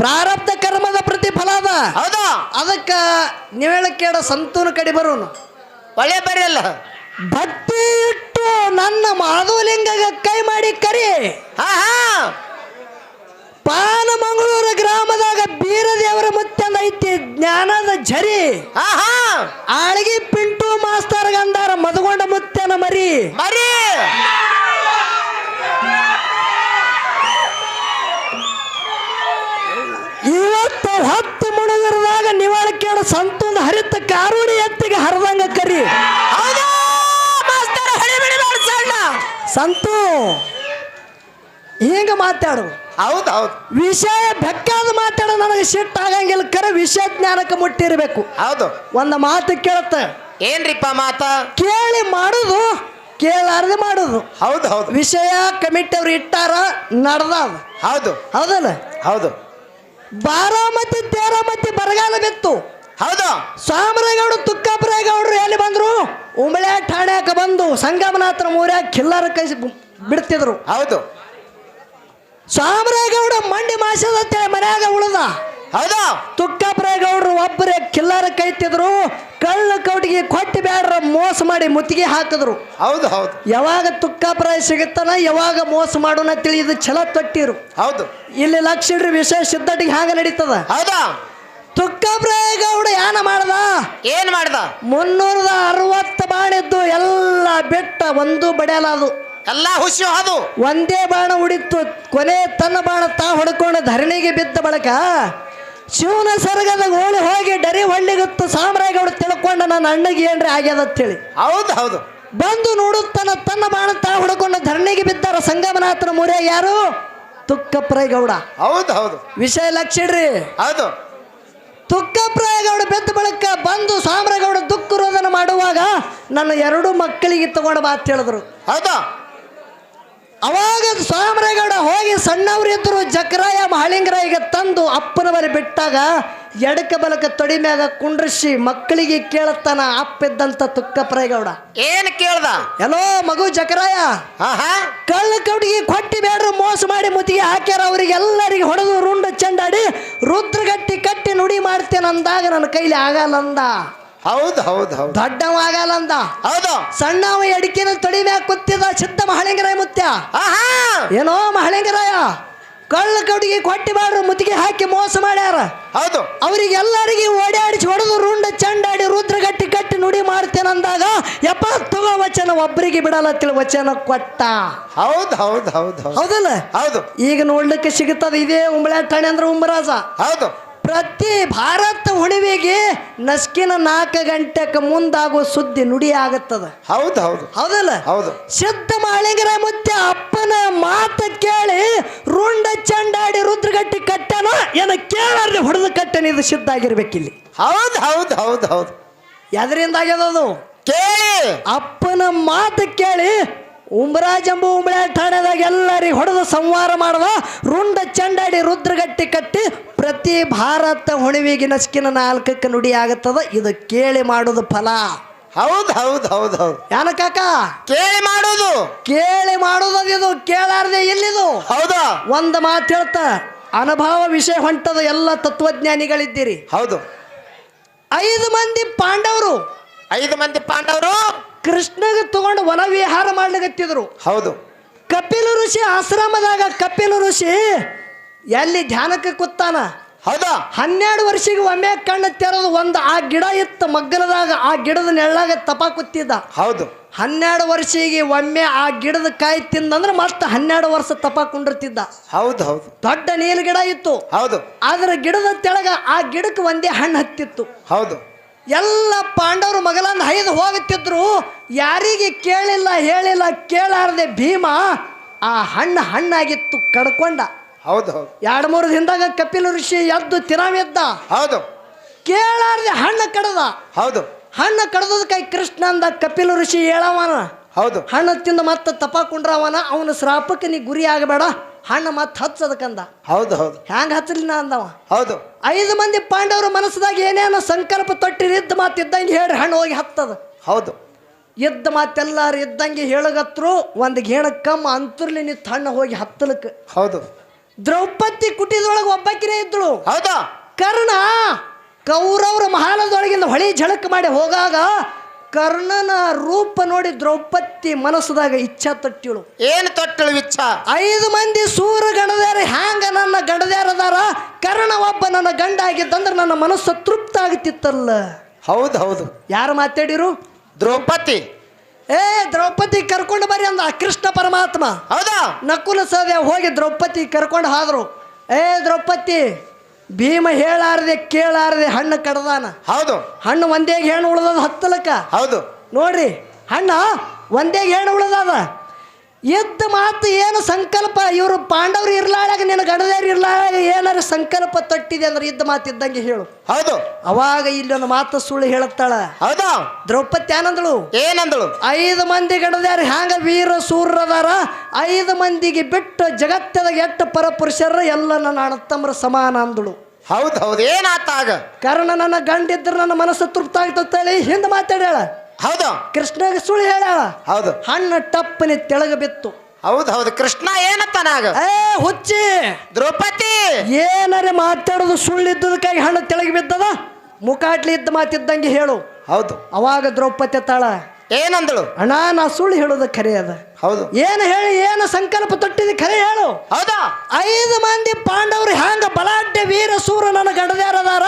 [SPEAKER 1] ಪ್ರಾರಬ್ಧ ಕರ್ಮದ ಪ್ರತಿಫಲ ಅದ.
[SPEAKER 2] ಹೌದಾ.
[SPEAKER 1] ಅದಕ್ಕೆ ನೀವೇಳ ಕೇಳ ಸಂತೂನ ಕಡೆ ಬರೋನು.
[SPEAKER 2] ಒಳ್ಳೆ ಬರೆಯಲ್ಲ
[SPEAKER 1] ಭಕ್ತಿ ಇಟ್ಟು ನನ್ನ ಮಾಧವಲಿಂಗಗ ಕೈ ಮಾಡಿ ಕರಿ.
[SPEAKER 2] ಹಾ ಹಾ.
[SPEAKER 1] ಪಾನಮಂಗಳೂರು ಗ್ರಾಮದಾಗ ಬೀರದೇವರ ಮುತ್ತಂದ ಐತಿ ಜ್ಞಾನದ ಝರಿ.
[SPEAKER 2] ಹಾ ಹಾ.
[SPEAKER 1] ಆಳ್ಗಿ ಪಿಂಟು ಮಾಸ್ತರ್ ಗಂಧಾರ ಮದಗೊಂಡ ಮುತ್ತನ ಮರಿ.
[SPEAKER 2] ಬರ್ರಿ
[SPEAKER 1] ನಿವಾಳ ಸಂತೋಂದ ಹರಿತ ಕಾರುಣಿ ಎತ್ತಿಗೆ ಹರಿದಂಗ ಕರಿ. ಸಂತು ಹಿಂಗ ಮಾತಾಡು.
[SPEAKER 2] ಹೌದು ಹೌದು.
[SPEAKER 1] ವಿಷಯ ಬೆಕ್ಕಾದ ಮಾತಾಡ ನನಗೆ ಶಿಟ್ ಆಗಂಗಿಲ್ಲ ಕರೆ ವಿಷಯ ಜ್ಞಾನಕ್ಕೆ ಮುಟ್ಟಿರ್ಬೇಕು
[SPEAKER 2] ಹೌದು.
[SPEAKER 1] ಒಂದು ಮಾತು ಕೇಳುತ್ತ.
[SPEAKER 2] ಏನ್ರಿಪ್ಪ ಮಾತ?
[SPEAKER 1] ಕೇಳಿ ಮಾಡುದು ಕೇಳಾರ್ದೆ ಮಾಡುದು.
[SPEAKER 2] ಹೌದು ಹೌದು.
[SPEAKER 1] ವಿಷಯ ಕಮಿಟಿ ಅವ್ರು ಇಟ್ಟಾರ ನಡ್ದ
[SPEAKER 2] ಹೌದು.
[SPEAKER 1] ಹೌದಲ್ಲ?
[SPEAKER 2] ಹೌದು.
[SPEAKER 1] ಬಾರಾಮತಿ ತೇರಾಮತಿ ಬರಗಾಲ ಬಿತ್ತು.
[SPEAKER 2] ಹೌದು.
[SPEAKER 1] ಸಾಮರೇಗೌಡ ತುಕ್ಕಪ್ಪರೇಗೌಡರು ಎಲ್ಲಿ ಬಂದ್ರು? ಉಂಬಳೆ ಠಾಣ್ಯಾಕ ಬಂದು ಸಂಗಮನಾಥನ ಮೂರ್ಯಾಗ ಕಿಲ್ಲರ ಕೈ ಬಿಡ್ತಿದ್ರು.
[SPEAKER 2] ಹೌದು.
[SPEAKER 1] ಸಾಮರೇಗೌಡ ಮಂಡಿ ಮಾಸದಂತೆ ಮನ್ಯಾಗ ಉಳಿದ.
[SPEAKER 2] ಹೌದಾ.
[SPEAKER 1] ತುಕ್ಕಪ್ಪರೇಗೌಡರು ಒಬ್ಬರೇ ಕಿಲ್ಲರ ಕೈತಿದ್ರು ಕಳ್ಳ ಕೌಟಿಗೆ ಕೊಟ್ಟಿ ಬ್ಯಾಡ್ರ ಮೋಸ ಮಾಡಿ ಮುತ್ತಿಗೆ ಹಾಕಿದ್ರು.
[SPEAKER 2] ಹೌದು ಹೌದು.
[SPEAKER 1] ಯಾವಾಗ ತುಕ್ಕಾಪ್ರಾಯ ಸಿಗುತ್ತಾನ ಯಾವಾಗ ಮೋಸ ಮಾಡೋಣ ತಿಳಿದು ಛಲ ತೊಟ್ಟಿರು.
[SPEAKER 2] ಹೌದು.
[SPEAKER 1] ಇಲ್ಲಿ ಲಕ್ಷ ಇಡ್ರಿ ವಿಶೇಷ ಸಿದ್ಧಟಿಗೆ ಹ್ಯಾಂಗ ನಡೀತದ?
[SPEAKER 2] ಹೌದಾ.
[SPEAKER 1] ತುಕ್ಕಾಪ್ರಾಯ ಗೌಡ ಯಾನ ಮಾಡ್ದ?
[SPEAKER 2] ಏನ್ ಮಾಡ್ದ?
[SPEAKER 1] ಮುನ್ನೂರದ ಅರವತ್ತು ಬಾಣಿದ್ದು ಎಲ್ಲ ಬೆಟ್ಟ ಒಂದು ಬಡಿಯಲ್ಲ ಅದು
[SPEAKER 2] ಎಲ್ಲಾ ಹುಸಿ ಅದು.
[SPEAKER 1] ಒಂದೇ ಬಾಣ ಉಡಿತ್ತು ಕೊನೆ ತನ್ನ ಬಾಣ ತಾ ಹೊಡ್ಕೊಂಡು ಧರಣಿಗೆ ಬಿದ್ದ ಬಳಕ ಶಿವನ ಸರ್ಗದ ಓಡಿ ಹೋಗಿ ಡರಿ ಹೊಳ್ಳಿಗತ್ತು. ಸಾಮ್ರಾಜ್ಯಗೌಡ ತಿಳ್ಕೊಂಡ ನನ್ನ ಅಣ್ಣಗೆ ಏನ್ರಿ ಆಗ್ಯದ ಅಂತೇಳಿ.
[SPEAKER 2] ಹೌದು ಹೌದು.
[SPEAKER 1] ಬಂದು ನೋಡುತ್ತಾನ ತನ್ನ ಬಾಣ ತಾ ಹೊಡ್ಕೊಂಡು ಧರಣಿಗೆ ಬಿದ್ದಾರ ಸಂಗಮನಾಥನ ಮೂರೇ ಯಾರು? ತುಕ್ಕಪ್ರಾಯಗೌಡ
[SPEAKER 2] ಹೌದು ಹೌದು.
[SPEAKER 1] ವಿಷಯ ಲಕ್ಷಿಡ್ರಿ
[SPEAKER 2] ಹೌದು.
[SPEAKER 1] ತುಕ್ಕಪ್ರಾಯಗೌಡ ಬೆದ್ದ ಬಳಿಕ ಬಂದು ಸಾಮ್ರಗೌಡ ದುಃಖ ರೋದನ ಮಾಡುವಾಗ ನನ್ನ ಎರಡು ಮಕ್ಕಳಿಗೆ ತಗೊಂಡು ಮಾತು ಅಂತ ಹೇಳಿದ್ರು.
[SPEAKER 2] ಹೌದಾ?
[SPEAKER 1] ಅವಾಗ ಸಾಮ್ರಗೌಡ ಹೋಗಿ ಸಣ್ಣವರಿದ್ದರು ಜಕ್ರಾಯ ಮಹಳಿಂಗರಾಯಿಗೆ ತಂದು ಅಪ್ಪನ ಬಳಿ ಬಿಟ್ಟಾಗ ಎಡಕ ಬಲಕ ತೊಡಿ ಮ್ಯಾಗ ಕುಂಡ್ರಿಸಿ ಮಕ್ಕಳಿಗೆ ಕೇಳತ್ತಾನ ಅಪ್ಪಿದ್ದಂತ ತುಕ್ಕಪ್ರೇಗೌಡ
[SPEAKER 2] ಏನ್ ಕೇಳ್ದ?
[SPEAKER 1] ಎಲ್ಲೋ ಮಗು ಜಕರಾಯ ಕಳ್ಳ ಕೌಡಿಗೆ ಕೊಟ್ಟಿ ಬೇಡ್ರು ಮೋಸ ಮಾಡಿ ಮುತ್ತಿಗೆ ಹಾಕ್ಯಾರ ಅವ್ರಿಗೆ ಎಲ್ಲರಿಗೆ ಹೊಡೆದು ರುಂಡ ಚೆಂಡಾಡಿ ರುದ್ರಗಟ್ಟಿ ಕಟ್ಟಿ ನುಡಿ ಮಾಡ್ತೇನೆ ಅಂದಾಗ ನನ್ನ ಕೈಲಿ ಆಗಲ್ಲಂದ.
[SPEAKER 2] ಹೌದು ಹೌದು ಹೌದು.
[SPEAKER 1] ದೊಡ್ಡವ ಆಗಲ್ಲ ಅಂದ
[SPEAKER 2] ಹೌದು.
[SPEAKER 1] ಸಣ್ಣವ ಎಡಕಿನ ತೊಡಿ ಮ್ಯಾಗ ಕುತ್ತಿದ ಸಿದ್ಧ ಮಹಳಿಂಗರಾಯ ಮುತ್ಯ. ಏನೋ ಮಹಳಿಂಗರಾಯ ಕಳ್ಳ ಕಡಿಗೆ ಕೊಟ್ಟಿ ಬಾಡ್ರು ಮುತ್ತಿಗೆ ಹಾಕಿ ಮೋಸ ಮಾಡ್ಯಾರ.
[SPEAKER 2] ಹೌದು.
[SPEAKER 1] ಅವರಿಗೆ ಎಲ್ಲರಿಗೆ ಓಡಾಡಿಸಿ ಹೊಡೆದು ರುಂಡ ಚಂಡಾಡಿ ರುದ್ರಗಟ್ಟಿ ಕಟ್ಟಿ ನುಡಿ ಮಾಡ್ತೇನೆ ಅಂದಾಗ ಯಪ್ಪ ತಗೋ ವಚನ ಒಬ್ಬರಿಗೆ ಬಿಡಲ್ಲ ತಿಳಿ ವಚನ ಕೊಟ್ಟ.
[SPEAKER 2] ಹೌದು ಹೌದು ಹೌದು ಹೌದು.
[SPEAKER 1] ಹೌದಲ್ಲ?
[SPEAKER 2] ಹೌದು.
[SPEAKER 1] ಈಗ ನೋಡ್ಲಿಕ್ಕೆ ಸಿಗುತ್ತದೆ ಇದೇ ಉಂಬಳ ಠಾಣೆ ಅಂದ್ರೆ ಉಂಬರಾಜ.
[SPEAKER 2] ಹೌದು.
[SPEAKER 1] ಪ್ರತಿ ಭಾರತ ಉಳಿವಿಗೆ ನಸ್ಕಿನ ನಾಲ್ಕು ಗಂಟೆಗೆ ಮುಂದಾಗುವ ಸುದ್ದಿ ನುಡಿ ಆಗುತ್ತದೆ.
[SPEAKER 2] ಹೌದು ಹೌದು.
[SPEAKER 1] ಹೌದಲ್ಲ?
[SPEAKER 2] ಹೌದು.
[SPEAKER 1] ಸಿದ್ಧ ಮಾಳಿಂಗರ ಮತ್ತೆ ಅಪ್ಪನ ಮಾತು ಕೇಳಿ ರುಂಡ ಚಂಡಾಡಿ ರುದ್ರಗಟ್ಟಿ ಕಟ್ಟನ ಏನ ಕೇಳಿ ಹೊಡೆದು ಕಟ್ಟನ ಇದು ಸಿದ್ಧ ಆಗಿರ್ಬೇಕಿಲ್ಲಿ
[SPEAKER 2] ಹೌದು ಹೌದು ಹೌದು ಹೌದು.
[SPEAKER 1] ಎದರಿಂದ ಆಗ್ಯದ ಅದು?
[SPEAKER 2] ಕೇಳಿ.
[SPEAKER 1] ಅಪ್ಪನ ಮಾತು ಕೇಳಿ ಉಂಬರಾಜಂಬು ಉಂಬಳ ಠಾಣೆದಾಗ ಎಲ್ಲರಿಗೆ ಹೊಡೆದು ಸಂವಾರ ಮಾಡದ. ರುಂಡ ಚಂಡಾಡಿ ರುದ್ರಗಟ್ಟಿ ಕಟ್ಟಿ ಪ್ರತಿ ಭಾರತ ಹೊಣವಿಗೆ ನಸ್ಕಿನ ನಾಲ್ಕಕ್ಕೆ ನುಡಿ ಆಗುತ್ತದ. ಇದು ಕೇಳಿ ಮಾಡೋದು ಫಲ.
[SPEAKER 2] ಹೌದು ಹೌದು ಹೌದು ಹೌದು.
[SPEAKER 1] ಯಾನ ಕಾಕ?
[SPEAKER 2] ಕೇಳಿ ಮಾಡೋದು.
[SPEAKER 1] ಕೇಳಿ ಮಾಡೋದು ಇದು ಕೇಳಾರ್ದೆ ಎಲ್ಲಿದು?
[SPEAKER 2] ಹೌದು.
[SPEAKER 1] ಒಂದು ಮಾತು ಹೇಳ್ತ. ಅನುಭವ ವಿಷಯ ಹೊಂಟದ ಎಲ್ಲ ತತ್ವಜ್ಞಾನಿಗಳಿದ್ದೀರಿ.
[SPEAKER 2] ಹೌದು.
[SPEAKER 1] ಐದು ಮಂದಿ ಪಾಂಡವರು.
[SPEAKER 2] ಐದು ಮಂದಿ ಪಾಂಡವರು.
[SPEAKER 1] ಕೃಷ್ಣಗೆ ತಗೊಂಡು ವನವಿಹಾರ ಮಾಡ್ಲಿಕತ್ತಿದ್ರು.
[SPEAKER 2] ಹೌದು.
[SPEAKER 1] ಕಪಿಲ ಋಷಿ ಆಶ್ರಮದಾಗ ಕಪಿಲ ಋಷಿ ಎಲ್ಲಿ ಧ್ಯಾನಕ್ಕೆ ಕೂತಾನ?
[SPEAKER 2] ಹೌದಾ?
[SPEAKER 1] ಹನ್ನೆರಡು ವರ್ಷಿಗೆ ಒಮ್ಮೆ ಕಣ್ಣು ತೆರೆದು ಒಂದು ಆ ಗಿಡ ಇತ್ತು ಮಗ್ಗಲದಾಗ ಆ ಗಿಡದ ನೆಳ್ಳಾಗ ತಪ ಕೂತಿದ್ದ.
[SPEAKER 2] ಹೌದು.
[SPEAKER 1] ಹನ್ನೆರಡು ವರ್ಷಿಗೆ ಒಮ್ಮೆ ಆ ಗಿಡದ ಕಾಯಿ ತಿಂದಂದ್ರೆ ಮತ್ತೆ ಹನ್ನೆರಡು ವರ್ಷ ತಪ ಕುಂಡಿರ್ತಿದ್ದ.
[SPEAKER 2] ಹೌದು ಹೌದು.
[SPEAKER 1] ದೊಡ್ಡ ನೀಲ್ ಗಿಡ ಇತ್ತು.
[SPEAKER 2] ಹೌದು.
[SPEAKER 1] ಆದ್ರೆ ಗಿಡದ ತೆಳಗ ಆ ಗಿಡಕ್ಕೆ ಒಂದೇ ಹಣ್ಣು ಹತ್ತಿತ್ತು.
[SPEAKER 2] ಹೌದು.
[SPEAKER 1] ಎಲ್ಲ ಪಾಂಡವರು ಮಗಲನ್ನು ಹೈದು ಹೋಗುತ್ತಿದ್ರು. ಯಾರಿಗೆ ಕೇಳಿಲ್ಲ ಹೇಳಿಲ್ಲ ಕೇಳಾರದೆ ಭೀಮ ಆ ಹಣ್ಣು ಹಣ್ಣಾಗಿತ್ತು ಕಡ್ಕೊಂಡ.
[SPEAKER 2] ಹೌದು. ಹೌದು
[SPEAKER 1] ಎರಡು ಮೂರು ದಿನದಾಗ ಕಪಿಲ ಋಷಿ ಎದ್ದು ತಿನ್ನವಿದ್ದ
[SPEAKER 2] ಹೌದು.
[SPEAKER 1] ಕೇಳಾರದೆ ಹಣ್ಣು ಕಡದ.
[SPEAKER 2] ಹೌದು.
[SPEAKER 1] ಹಣ್ಣು ಕಡ್ದದ ಕೈ ಕೃಷ್ಣ ಅಂದ ಕಪಿಲ ಋಷಿ ಹೇಳವನ
[SPEAKER 2] ಹೌದು.
[SPEAKER 1] ಹಣ್ಣು ತಿಂದು ಮತ್ತೆ ತಪ ಕುಂಡ್ರವನ ಅವನ ಶ್ರಾಪಕ್ಕೆ ನೀ ಗುರಿ ಆಗಬೇಡ. ಹಣ್ಣು ಮತ್ತೆ ಹಚ್ಚದಕ್ಕಂದ
[SPEAKER 2] ಹೌದು ಹೌದು.
[SPEAKER 1] ಹ್ಯಾಂಗ ಹಚ್ಚಲಿ ನಾ ಅಂದವ?
[SPEAKER 2] ಹೌದು.
[SPEAKER 1] ಐದು ಮಂದಿ ಪಾಂಡವರ ಮನಸ್ಸದಾಗ ಏನೇನೋ ಸಂಕಲ್ಪ ತೊಟ್ಟಿರಿ ಇದ್ದ ಮಾತು ಇದ್ದಂಗೆ ಹೇಳ್ರಿ ಹಣ್ಣು ಹೋಗಿ ಹತ್ತದ.
[SPEAKER 2] ಹೌದು.
[SPEAKER 1] ಇದ್ದ ಮಾತೆಲ್ಲಾರು ಇದ್ದಂಗೆ ಹೇಳಗತ್ರು ಒಂದು ಗೇಣ ಕಮ್ಮ ಅಂತರ್ಲಿ ನಿಂತು ಹಣ್ಣು ಹೋಗಿ ಹತ್ತಲಕ್ಕೆ
[SPEAKER 2] ಹೌದು.
[SPEAKER 1] ದ್ರೌಪದಿ ಕುಟಿದೊಳಗೆ ಒಬ್ಬಾಕಿನೇ ಇದ್ದಳು
[SPEAKER 2] ಹೌದಾ?
[SPEAKER 1] ಕರ್ಣ ಕೌರವ್ರ ಮಹಾಲದೊಳಗಿಂದ ಹೊಳಿ ಝಳಕ್ ಮಾಡಿ ಹೋಗಾಗ ಕರ್ಣನ ರೂಪ ನೋಡಿ ದ್ರೌಪದಿ ಮನಸ್ಸದಾಗ ಇಚ್ಛಾ ತಟ್ಟಿಳು.
[SPEAKER 2] ಏನು ತೊಟ್ಟಳು ಇಚ್ಛಾ?
[SPEAKER 1] ಐದು ಮಂದಿ ಸೂರ ಗಣದ್ಯಾರ ಹ್ಯಾಂಗ ನನ್ನ ಗಂಡದ್ಯಾರದಾರ ಕರ್ಣ ಒಬ್ಬ ನನ್ನ ಗಂಡ ಆಗಿದ್ದಂದ್ರೆ ನನ್ನ ಮನಸ್ಸು ತೃಪ್ತ ಆಗುತ್ತಿತ್ತಲ್ಲ
[SPEAKER 2] ಹೌದು ಹೌದು.
[SPEAKER 1] ಯಾರು ಮಾತಾಡಿರು?
[SPEAKER 2] ದ್ರೌಪದಿ.
[SPEAKER 1] ಏ ದ್ರೌಪದಿ ಕರ್ಕೊಂಡು ಬರ್ರಿ ಅಂದ. ಕೃಷ್ಣ ಪರಮಾತ್ಮ.
[SPEAKER 2] ಹೌದಾ?
[SPEAKER 1] ನಕುಲ ಸದ್ಯ ಹೋಗಿ ದ್ರೌಪದಿ ಕರ್ಕೊಂಡು ಹಾದ್ರು. ಏ ದ್ರೌಪದಿ ಭೀಮ ಹೇಳಾರದೆ ಕೇಳಾರದೆ ಹಣ್ಣು ಕಡ್ದಾನ.
[SPEAKER 2] ಹೌದು.
[SPEAKER 1] ಹಣ್ಣು ಒಂದೇ ಹೆಣ್ಣು ಉಳ್ದದ ಹತ್ತಲಕ್ಕ?
[SPEAKER 2] ಹೌದು.
[SPEAKER 1] ನೋಡ್ರಿ ಹಣ್ಣ ಒಂದೇ ಹೆಣ್ಣು ಉಳ್ದದ. ಎದ್ದ ಮಾತು ಏನು ಸಂಕಲ್ಪ? ಇವರು ಪಾಂಡವ್ರು ಇರ್ಲಾಳಾಗ ನಿನ್ನ ಗಡದೇರು ಇರ್ಲಾಳಾಗ ಏನಾರ ಸಂಕಲ್ಪ ತಟ್ಟಿದೆ ಅಂದ್ರೆ ಇದ್ದ ಮಾತು ಇದ್ದಂಗೆ ಹೇಳು.
[SPEAKER 2] ಹೌದು.
[SPEAKER 1] ಅವಾಗ ಇಲ್ಲೊಂದು ಮಾತು ಸುಳ್ಳು ಹೇಳುತ್ತಾಳ.
[SPEAKER 2] ಹೌದಾ.
[SPEAKER 1] ದ್ರೌಪದಿ ಆನಂದಳು
[SPEAKER 2] ಏನಂದಳು?
[SPEAKER 1] ಐದು ಮಂದಿ ಗಡದ್ಯಾರ ಹ್ಯಾಂಗ ವೀರ ಸೂರ್ಯದಾರ ಐದು ಮಂದಿಗೆ ಬಿಟ್ಟು ಜಗತ್ತದ ಎಟ್ಟು ಪರಪುರುಷರ ಎಲ್ಲ ನನ್ನ ಅಣ್ಣತಮ್ಮರ ಸಮಾನ ಅಂದಳು.
[SPEAKER 2] ಹೌದು ಹೌದು. ಏನಾತ ಆಗ?
[SPEAKER 1] ಕಾರಣ ನನ್ನ ಗಂಡಿದ್ರೆ ನನ್ನ ಮನಸ್ಸು ತೃಪ್ತ ಆಗ್ತದೆ ಹಿಂದೆ ಮಾತಾಡ್ಯಾಳ.
[SPEAKER 2] ಹೌದು.
[SPEAKER 1] ಕೃಷ್ಣಗೆ ಸುಳ್ಳು ಹೇಳ.
[SPEAKER 2] ಹೌದು.
[SPEAKER 1] ಹಣ್ಣು ಟಪ್ಪನೆ ತೆಳಗ ಬಿತ್ತು.
[SPEAKER 2] ಹೌದು ಹೌದು. ಕೃಷ್ಣ ಏನತ್ತಾನಾಗ
[SPEAKER 1] ಏ ಹುಚ್ಚಿ.
[SPEAKER 2] ದ್ರೌಪದಿ!
[SPEAKER 1] ಏನಾರೆ ಮಾತಾಡೋದು ಸುಳ್ಳಿದ್ದದಕ್ಕಾಗಿ ಹಣ್ಣು ತೆಳಗ ಬಿದ್ದದ? ಮುಖಾಟ್ಲಿ ಇದ್ದ ಮಾತಿದ್ದಂಗೆ ಹೇಳು.
[SPEAKER 2] ಹೌದು.
[SPEAKER 1] ಅವಾಗ ದ್ರೌಪದಿ ತಾಳ
[SPEAKER 2] ಏನಂದಳು?
[SPEAKER 1] ಅಣ್ಣ ನಾ ಸುಳ್ಳು ಹೇಳೋದು ಖರೆ ಅದ.
[SPEAKER 2] ಹೌದು.
[SPEAKER 1] ಏನು ಹೇಳಿ ಏನು ಸಂಕಲ್ಪ ತೊಟ್ಟಿದೆ ಖರೆ ಹೇಳು.
[SPEAKER 2] ಹೌದಾ.
[SPEAKER 1] ಐದು ಮಂದಿ ಪಾಂಡವರು ಹ್ಯಾಂಗ ಬಲಾಢ್ಯ ವೀರ ಸೂರ ನನ್ನ ಗಂಡದ್ಯಾರದಾರ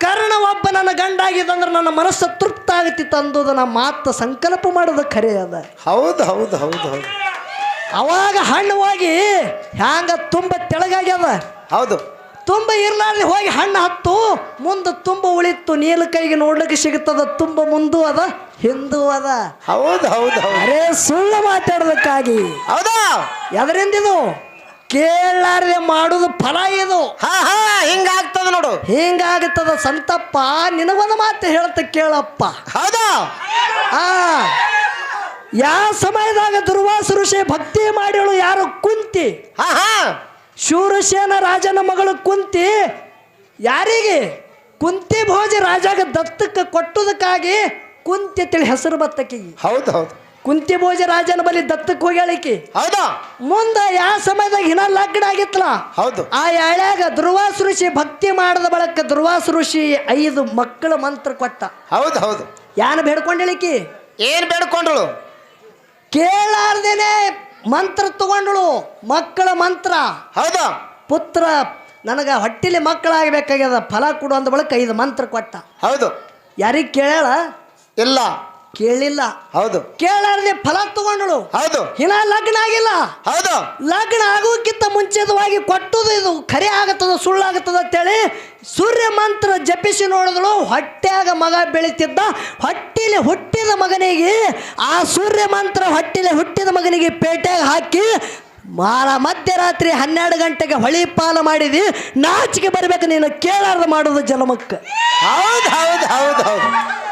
[SPEAKER 1] ಕರ್ಣ ಒಬ್ಬ ನನ್ನ ಗಂಡಾಗಿದ್ದಂದ್ರೆ ನನ್ನ ಮನಸ್ಸು ತೃಪ್ತ ಆಗತ್ತಿತ್ತು ಅಂದೋದು ನಾ ಮಾತು ಸಂಕಲ್ಪ ಮಾಡೋದು ಖರೆ ಅದ.
[SPEAKER 2] ಹೌದು ಹೌದು ಹೌದು ಹೌದು.
[SPEAKER 1] ಅವಾಗ ಹಣ್ಣು ಹೋಗಿ ಹ್ಯಾಂಗ ತುಂಬ ತೆಳಗಾಗ್ಯದ.
[SPEAKER 2] ಹೌದು.
[SPEAKER 1] ತುಂಬ ಇರ್ಲಾರ್ದೆ ಹೋಗಿ ಹಣ್ಣು ಹತ್ತು ಮುಂದೆ ತುಂಬ ಉಳಿತು ನೀಲ ಕೈಗೆ ನೋಡ್ಲಿಕ್ಕೆ ಸಿಗುತ್ತದ ತುಂಬ ಮುಂದೂ ಅದ ಹಿಂದೂ ಅದ.
[SPEAKER 2] ಹೌದು ಹೌದು ಹೌದು.
[SPEAKER 1] ಅರೇ ಸುಳ್ಳು ಮಾತಾಡೋದಕ್ಕಾಗಿ.
[SPEAKER 2] ಹೌದಾ?
[SPEAKER 1] ಎದರಿಂದ ಇದು ಕೇಳಾರ್ದೆ ಮಾಡುದು ಫಲ ಇದು.
[SPEAKER 2] ಹಾ ಹಾ ಹಿಂಗಾಗ್ತದ ನೋಡು.
[SPEAKER 1] ಹಿಂಗಾಗುತ್ತದ ಸಂತಪ್ಪ ನಿನಗೊಂದು ಮಾತು ಹೇಳ್ತ ಕೇಳಪ್ಪ.
[SPEAKER 2] ಹೌದಾ?
[SPEAKER 1] ಆ ಯಾವ ಸಮಯದಾಗ ದುರ್ವಾಸ ಋಷಿ ಭಕ್ತಿ ಮಾಡಿಳು ಯಾರು ಕುಂತಿ?
[SPEAKER 2] ಹಾ ಹಾ.
[SPEAKER 1] ಶೂರಸೇನ ರಾಜನ ಮಗಳು ಕುಂತಿ ಯಾರಿಗೆ? ಕುಂತಿ ಭೋಜ ರಾಜಾಗ ದತ್ತಕ್ಕೆ ಕೊಟ್ಟುದಕ್ಕಾಗಿ ಕುಂತಿ ತಿಳಿ ಹೆಸರು ಬತ್ತಕಿಗೆ.
[SPEAKER 2] ಹೌದು ಹೌದು.
[SPEAKER 1] ಕುಂತಿ ಭೋಜ ರಾಜನ ಬಳಿ ದತ್ತಕ್ಕೆ ಹೋಗ್ಯಾಳಿಕಿ.
[SPEAKER 2] ಹೌದಾ?
[SPEAKER 1] ಮುಂದೆ ಯಾವ ಸಮಯದಾಗ ಹಿನ ಲಗ್ನ ಆಗಿತ್ತಲ್ಲ
[SPEAKER 2] ಹೌದು.
[SPEAKER 1] ಆ ಯಾಳ್ಯಾಗ ದುರ್ವಾಸ ಋಷಿ ಭಕ್ತಿ ಮಾಡದ ಬಳಕ ದುರ್ವಾಸ ಋಷಿ ಐದು ಮಕ್ಕಳ ಮಂತ್ರ ಕೊಟ್ಟ.
[SPEAKER 2] ಹೌದು ಹೌದು.
[SPEAKER 1] ಯಾನ ಬೇಡ್ಕೊಂಡಳಿಕಿ?
[SPEAKER 2] ಏನ್ ಬೇಡ್ಕೊಂಡಳು?
[SPEAKER 1] ಕೇಳಾರ್ದೇನೆ ಮಂತ್ರ ತಗೊಂಡಳು ಮಕ್ಕಳ ಮಂತ್ರ.
[SPEAKER 2] ಹೌದಾ?
[SPEAKER 1] ಪುತ್ರ ನನಗೆ ಹೊಟ್ಟಿಲಿ ಮಕ್ಕಳಾಗಬೇಕಾಗ್ಯದ ಫಲ ಕೊಡು ಅಂದ ಬಳಕ ಐದು ಮಂತ್ರ ಕೊಟ್ಟ.
[SPEAKER 2] ಹೌದು.
[SPEAKER 1] ಯಾರಿಗೆ ಕೇಳ
[SPEAKER 2] ಇಲ್ಲ.
[SPEAKER 1] ಕೇಳಿಲ್ಲ.
[SPEAKER 2] ಹೌದು.
[SPEAKER 1] ಕೇಳಾರದೆ ಫಲ ತಗೊಂಡಳು.
[SPEAKER 2] ಹೌದು.
[SPEAKER 1] ಇನ್ನ ಲಗ್ನ ಆಗಿಲ್ಲ.
[SPEAKER 2] ಹೌದು.
[SPEAKER 1] ಲಗ್ನ ಆಗೋಕ್ಕಿಂತ ಮುಂಚಿತವಾಗಿ ಕೊಟ್ಟುದು ಇದು ಖರೆ ಆಗತ್ತದ ಸುಳ್ಳಾಗತ್ತದ ಅಂತೇಳಿ ಸೂರ್ಯ ಮಂತ್ರ ಜಪಿಸಿ ನೋಡಿದಳು. ಹೊಟ್ಟೆಯಾಗ ಮಗ ಬೆಳೀತಿದ್ದ. ಹೊಟ್ಟಿಲಿ ಹುಟ್ಟಿದ ಮಗನಿಗೆ ಆ ಸೂರ್ಯ ಮಂತ್ರ ಹೊಟ್ಟಿಲಿ ಹುಟ್ಟಿದ ಮಗನಿಗೆ ಪೇಟೆಗೆ ಹಾಕಿ ಮಾರ ಮಧ್ಯರಾತ್ರಿ ಹನ್ನೆರಡು ಗಂಟೆಗೆ ಹೊಳಿ ಪಾಲ ಮಾಡಿದಿ. ನಾಚಿಕೆ ಬರ್ಬೇಕು ನೀನು. ಕೇಳಾರ್ದು ಮಾಡೋದು ಜಲಮಕ್ಕ.
[SPEAKER 2] ಹೌದು ಹೌದು ಹೌದು ಹೌದು.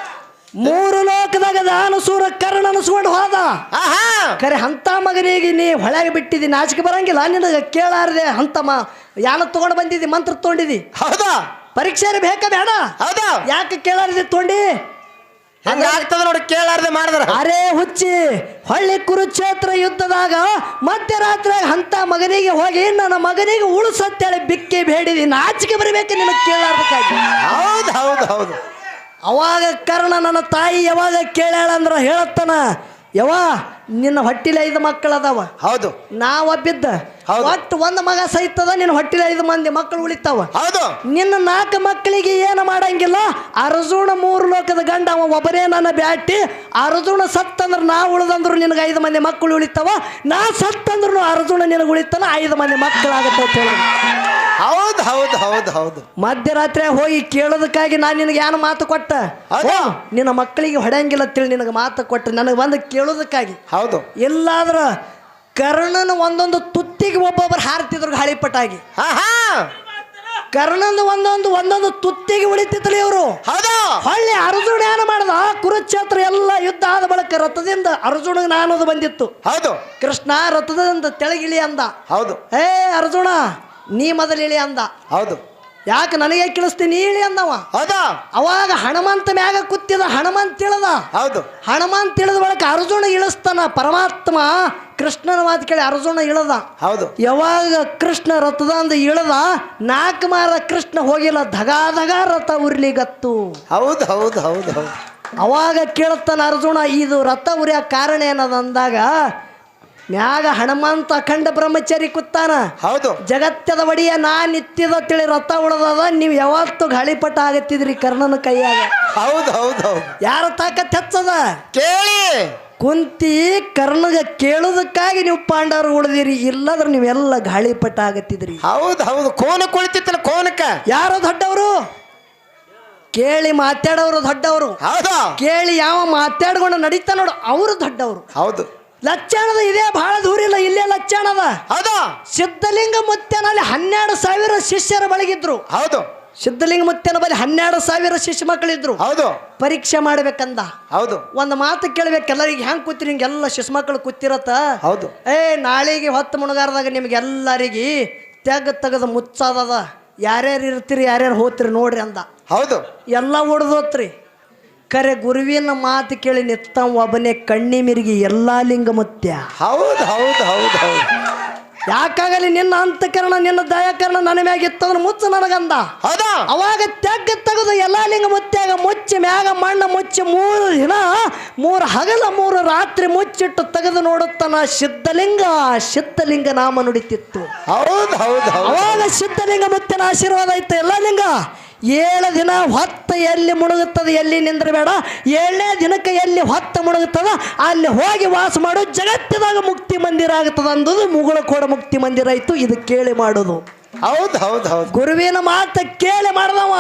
[SPEAKER 1] ಮೂರು ಲೋಕದಾಗ ದಾನಸೂರ ಕರ್ಣ ಅನಿಸ್ಕೊಂಡು ಹೋದ.
[SPEAKER 2] ಆಹಾ!
[SPEAKER 1] ಖರೆ ಅಂತ ಮಗನಿಗೆ ನೀ ಹೊಳೆಗೆ ಬಿಟ್ಟಿದ್ದಿ ನಾಚಿಕೆ ಬರಂಗಿಲ್ಲ ನಿನಗೆ ಕೇಳಾರದೆ ಹಂತಮ್ಮ ಯಾನ ತಗೊಂಡು ಬಂದಿದ್ದಿ ಮಂತ್ರ ತೊಗೊಂಡಿದ್ದಿ
[SPEAKER 2] ಹೌದಾ?
[SPEAKER 1] ಪರೀಕ್ಷೆ ಬೇಕಾ ಬೇಡ?
[SPEAKER 2] ಹೌದಾ?
[SPEAKER 1] ಯಾಕೆ ಕೇಳಾರದೆ ತೊಂಡಿ
[SPEAKER 2] ಹಂಗಾಗ್ತದ ನೋಡಿ ಕೇಳಾರದೆ ಮಾಡಿದ್ರ.
[SPEAKER 1] ಅರೇ ಹುಚ್ಚಿ ಹೊಳ್ಳಿ ಕುರುಕ್ಷೇತ್ರ ಯುದ್ಧದಾಗ ಮಧ್ಯರಾತ್ರಿ ಹಂತ ಮಗನಿಗೆ ಹೋಗಿ ನನ್ನ ಮಗನಿಗೆ ಉಳಿಸತ್ತೇಳಿ ಬಿಕ್ಕಿ ಬೇಡಿದಿ ನಾಚಿಕೆ ಬರಬೇಕು ನಿನಗೆ ಕೇಳಾರ್ದಕ್ಕಾಗಿ.
[SPEAKER 2] ಹೌದು ಹೌದು ಹೌದು.
[SPEAKER 1] ಅವಾಗ ಕರ್ಣ ನನ್ನ ತಾಯಿ ಯಾವಾಗ ಕೇಳ್ಯಾಳ ಅಂದ್ರ ಹೇಳತ್ತನ ಯವಾ ನಿನ್ನ ಹೊಟ್ಟಿಲಿ ಐದು ಮಕ್ಕಳದಾವ
[SPEAKER 2] ಹೌದು
[SPEAKER 1] ನಾ ಒಬ್ಬಿದ್ದ
[SPEAKER 2] ಹೌದು.
[SPEAKER 1] ಒಟ್ಟು ಒಂದು ಮಗ ಸಹಿತದ ನಿನ್ನ ಹೊಟ್ಟಿಲ ಐದು ಮಂದಿ ಮಕ್ಕಳು ಉಳಿತಾವ.
[SPEAKER 2] ಹೌದು.
[SPEAKER 1] ನಿನ್ನ ನಾಲ್ಕು ಮಕ್ಕಳಿಗೆ ಏನು ಮಾಡಂಗಿಲ್ಲ? ಅರ್ಜುನ ಮೂರು ಲೋಕದ ಗಂಡ ಅವ ಒಬ್ಬರೇ ನನ್ನ ಬ್ಯಾಟಿ. ಅರ್ಜುನ ಸತ್ತಂದ್ರೆ ನಾ ಉಳಿದಂದ್ರು ನಿನಗೆ ಐದು ಮಂದಿ ಮಕ್ಕಳು ಉಳಿತಾವ. ನಾ ಸತ್ತಂದ್ರು ಅರ್ಜುನ ನಿನಗೆ ಉಳಿತಾನ ಐದು ಮಂದಿ ಮಕ್ಕಳಾಗತ್ತೆ ಅಂತ ಹೇಳಿ.
[SPEAKER 2] ಹೌದು ಹೌದು ಹೌದು ಹೌದು.
[SPEAKER 1] ಮಧ್ಯರಾತ್ರಿ ಹೋಗಿ ಕೇಳೋದಕ್ಕಾಗಿ ನಾನು ನಿನಗೆ ಏನು ಮಾತು ಕೊಟ್ಟ? ನಿನ್ನ ಮಕ್ಕಳಿಗೆ ಹೊಡೆಯಂಗಿಲ್ಲ ತಿಳಿ ನಿನಗೆ ಮಾತು ಕೊಟ್ಟ. ನನಗೆ ಬಂದು ಕೇಳೋದಕ್ಕಾಗಿ.
[SPEAKER 2] ಹೌದು.
[SPEAKER 1] ಎಲ್ಲಾದ್ರ ಕರ್ಣನ ಒಂದೊಂದು ತುತ್ತಿಗೆ ಒಬ್ಬೊಬ್ಬರು ಹಾರ್ತಿದ್ರು ಗಾಳಿಪಟಾಗಿ ಕರ್ಣನ ಒಂದೊಂದು ಒಂದೊಂದು ತುತ್ತಿಗೆ ಉಳಿತಿತ್ತಲಿ ಇವರು.
[SPEAKER 2] ಹೌದು.
[SPEAKER 1] ಹೊಳ್ಳಿ ಅರ್ಜುನ ಏನು ಮಾಡ್ದ? ಕುರುಕ್ಷೇತ್ರ ಎಲ್ಲ ಯುದ್ಧ ಆದ ಬಳಿಕ ರಥದಿಂದ ಅರ್ಜುನಗೆ ನಾನದು ಬಂದಿತ್ತು.
[SPEAKER 2] ಹೌದು.
[SPEAKER 1] ಕೃಷ್ಣ ರಥದಿಂದ ತೆಳಗಿಳಿ ಅಂದ.
[SPEAKER 2] ಹೌದು.
[SPEAKER 1] ಏ ಅರ್ಜುನ ನೀ ಮೊದಲಿಳಿ ಅಂದ.
[SPEAKER 2] ಹೌದು.
[SPEAKER 1] ಯಾಕೆ ನನಗೆ ಕೇಳಿಸ್ತೀನಿ ನೀಳಿ ಅಂದವ.
[SPEAKER 2] ಹೌದಾ?
[SPEAKER 1] ಅವಾಗ ಹನುಮಂತ ಮ್ಯಾಗ ಕುತ್ತಿದ ಹನುಮಂತ ಇಳದ
[SPEAKER 2] ಹೌದು.
[SPEAKER 1] ಹನುಮಂತ ಇಳಿದ ಬಳಿಕ ಅರ್ಜುನ ಇಳಿಸ್ತಾನ. ಪರಮಾತ್ಮ ಕೃಷ್ಣನ ಮಾತು ಕೇಳಿ ಅರ್ಜುನ ಇಳದ.
[SPEAKER 2] ಹೌದು.
[SPEAKER 1] ಯಾವಾಗ ಕೃಷ್ಣ ರಥದಂದ ಇಳದ ನಾಲ್ಕು ಮಾರ ಕೃಷ್ಣ ಹೋಗಿಲ್ಲ ಧಗಾ ಧಗಾ ರಥ ಉರ್ಲಿಗತ್ತು.
[SPEAKER 2] ಹೌದು ಹೌದು ಹೌದು ಹೌದು.
[SPEAKER 1] ಅವಾಗ ಕೇಳುತ್ತಾನ ಅರ್ಜುನ ಇದು ರಥ ಉರಿಯ ಕಾರಣ ಏನದ? ಅಂದಾಗ ಮ್ಯಾಗ ಹನುಮಂತ ಅಖಂಡ ಬ್ರಹ್ಮಚಾರಿ ಕೂತಾನ
[SPEAKER 2] ಹೌದು.
[SPEAKER 1] ಜಗತ್ತದ ಒಡಿಯ ನಾ ನಿತ್ಯದ ತಿಳಿ ರಥ ಉಳದದ ನೀವು ಯಾವತ್ತು ಗಾಳಿಪಟ ಆಗತ್ತಿದ್ರಿ ಕರ್ಣನ ಕೈಯಾಗ.
[SPEAKER 2] ಹೌದು ಹೌದು ಹೌದು.
[SPEAKER 1] ಯಾರ ತಾಕತ್ ಹೆಚ್ಚದ?
[SPEAKER 2] ಕೇಳಿ.
[SPEAKER 1] ಕುಂತಿ ಕರ್ಣಗ ಕೇಳುದಕ್ಕಾಗಿ ನೀವು ಪಾಂಡವರು ಉಳಿದಿರಿ ಇಲ್ಲದ್ರ ನೀವೆಲ್ಲ ಗಾಳಿಪಟ ಆಗತ್ತಿದ್ರಿ.
[SPEAKER 2] ಹೌದು ಹೌದು. ಕೋನ ಕುಳಿತಿತ್ತಲ್ಲ ಕೋನಕ
[SPEAKER 1] ಯಾರು ದೊಡ್ಡವರು? ಕೇಳಿ ಮಾತಾಡೋರು ದೊಡ್ಡವರು.
[SPEAKER 2] ಹೌದಾ.
[SPEAKER 1] ಕೇಳಿ ಯಾವ ಮಾತಾಡ್ಕೊಂಡು ನಡೀತಾ ನೋಡು ಅವರು ದೊಡ್ಡವರು.
[SPEAKER 2] ಹೌದು.
[SPEAKER 1] ಲಚ್ಚಾಣದ ಇದೇ ಬಹಳ ದೂರ ಇಲ್ಲ ಇಲ್ಲೇ ಲಕ್ಷಣದ.
[SPEAKER 2] ಹೌದು.
[SPEAKER 1] ಸಿದ್ಧಲಿಂಗ ಮುತ್ಯನಲ್ಲಿ ಹನ್ನೆರಡು ಸಾವಿರ ಶಿಷ್ಯರ ಬಳಗಿದ್ರು.
[SPEAKER 2] ಹೌದು.
[SPEAKER 1] ಸಿದ್ಧಲಿಂಗ ಮುತ್ತೇನ ಬಳಿ ಹನ್ನೆರಡು ಸಾವಿರ ಶಿಷ್ಯ ಮಕ್ಕಳಿದ್ರು.
[SPEAKER 2] ಹೌದು.
[SPEAKER 1] ಪರೀಕ್ಷೆ ಮಾಡ್ಬೇಕಂದ.
[SPEAKER 2] ಹೌದು.
[SPEAKER 1] ಒಂದು ಮಾತು ಕೇಳ್ಬೇಕು ಎಲ್ಲರಿಗೆ ಹೆಂಗ್ ಕೂತಿರಿ ಹಿಂಗೆಲ್ಲ ಶಿಶು ಮಕ್ಕಳು ಕೂತಿರತ್ತ?
[SPEAKER 2] ಹೌದು.
[SPEAKER 1] ಏ ನಾಳೆಗೆ ಹೊತ್ತು ಮುಣಗಾರದಾಗ ನಿಮ್ಗೆಲ್ಲರಿಗೆ ತೆಗ್ ತೆಗೆದು ಮುಚ್ಚಾದದ. ಯಾರ್ಯಾರು ಇರ್ತೀರಿ ಯಾರ್ಯಾರು ಹೋತ್ರಿ ನೋಡ್ರಿ ಅಂದ.
[SPEAKER 2] ಹೌದು.
[SPEAKER 1] ಎಲ್ಲ ಹೊಡೆದೋತ್ರಿ ಕರೆ ಗುರುವಿನ ಮಾತು ಕೇಳಿ ನಿತ್ತ ಒಬ್ಬನೇ ಕಣ್ಣಿ ಮಿರಿಗಿ ಎಲ್ಲಾ ಲಿಂಗ ಮುತ್ಯ.
[SPEAKER 2] ಹೌದು ಹೌದು ಹೌದು ಹೌದು.
[SPEAKER 1] ಯಾಕಾಗಲಿ ನಿನ್ನ ಅಂತಕರಣ ನಿನ್ನ ದಯಾಕರಣ ನನ್ನ ಮ್ಯಾಗ ಇತ್ತಂದ್ರೆ ಮುಚ್ಚ ನನಗಂದ.
[SPEAKER 2] ಹೌದಾ?
[SPEAKER 1] ಅವಾಗ ತೆಗ್ಗ ತೆಗೆದು ಎಲ್ಲ ಲಿಂಗ ಮುತ್ಯಾಗ ಮುಚ್ಚಿ ಮ್ಯಾಗ ಮಣ್ಣ ಮುಚ್ಚಿ ಮೂರು ದಿನ ಮೂರು ಹಗಲ ಮೂರು ರಾತ್ರಿ ಮುಚ್ಚಿಟ್ಟು ತೆಗೆದು ನೋಡುತ್ತಾನ ಸಿದ್ಧಲಿಂಗ ಸಿದ್ಧಲಿಂಗ ನಾಮ ನುಡಿತಿತ್ತು.
[SPEAKER 2] ಹೌದು ಹೌದು ಹೌದ್.
[SPEAKER 1] ಅವಾಗ ಸಿದ್ಧಲಿಂಗ ಮುತ್ತಿನ ಆಶೀರ್ವಾದ ಇತ್ತು ಎಲ್ಲ ಲಿಂಗ. ಏಳು ದಿನ ಹೊತ್ತ ಎಲ್ಲಿ ಮುಳುಗುತ್ತದೆ ಎಲ್ಲಿ ನಿಂದ್ರಬೇಡ. ಏಳನೇ ದಿನಕ್ಕೆ ಎಲ್ಲಿ ಹೊತ್ತ ಮುಳುಗುತ್ತದ ಅಲ್ಲಿ ಹೋಗಿ ವಾಸ ಮಾಡು. ಜಗತ್ತಿದಾಗ ಮುಕ್ತಿ ಮಂದಿರ ಆಗುತ್ತದೆ ಅಂದದು ಮುಗುಳ ಕೋಡ ಮುಕ್ತಿ ಮಂದಿರ ಇತ್ತು ಇದು ಕೇಳಿ ಮಾಡೋದು.
[SPEAKER 2] ಹೌದು ಹೌದು ಹೌದು.
[SPEAKER 1] ಗುರುವಿನ ಮಾತ ಕೇಳಿ ಮಾಡ್ದವ.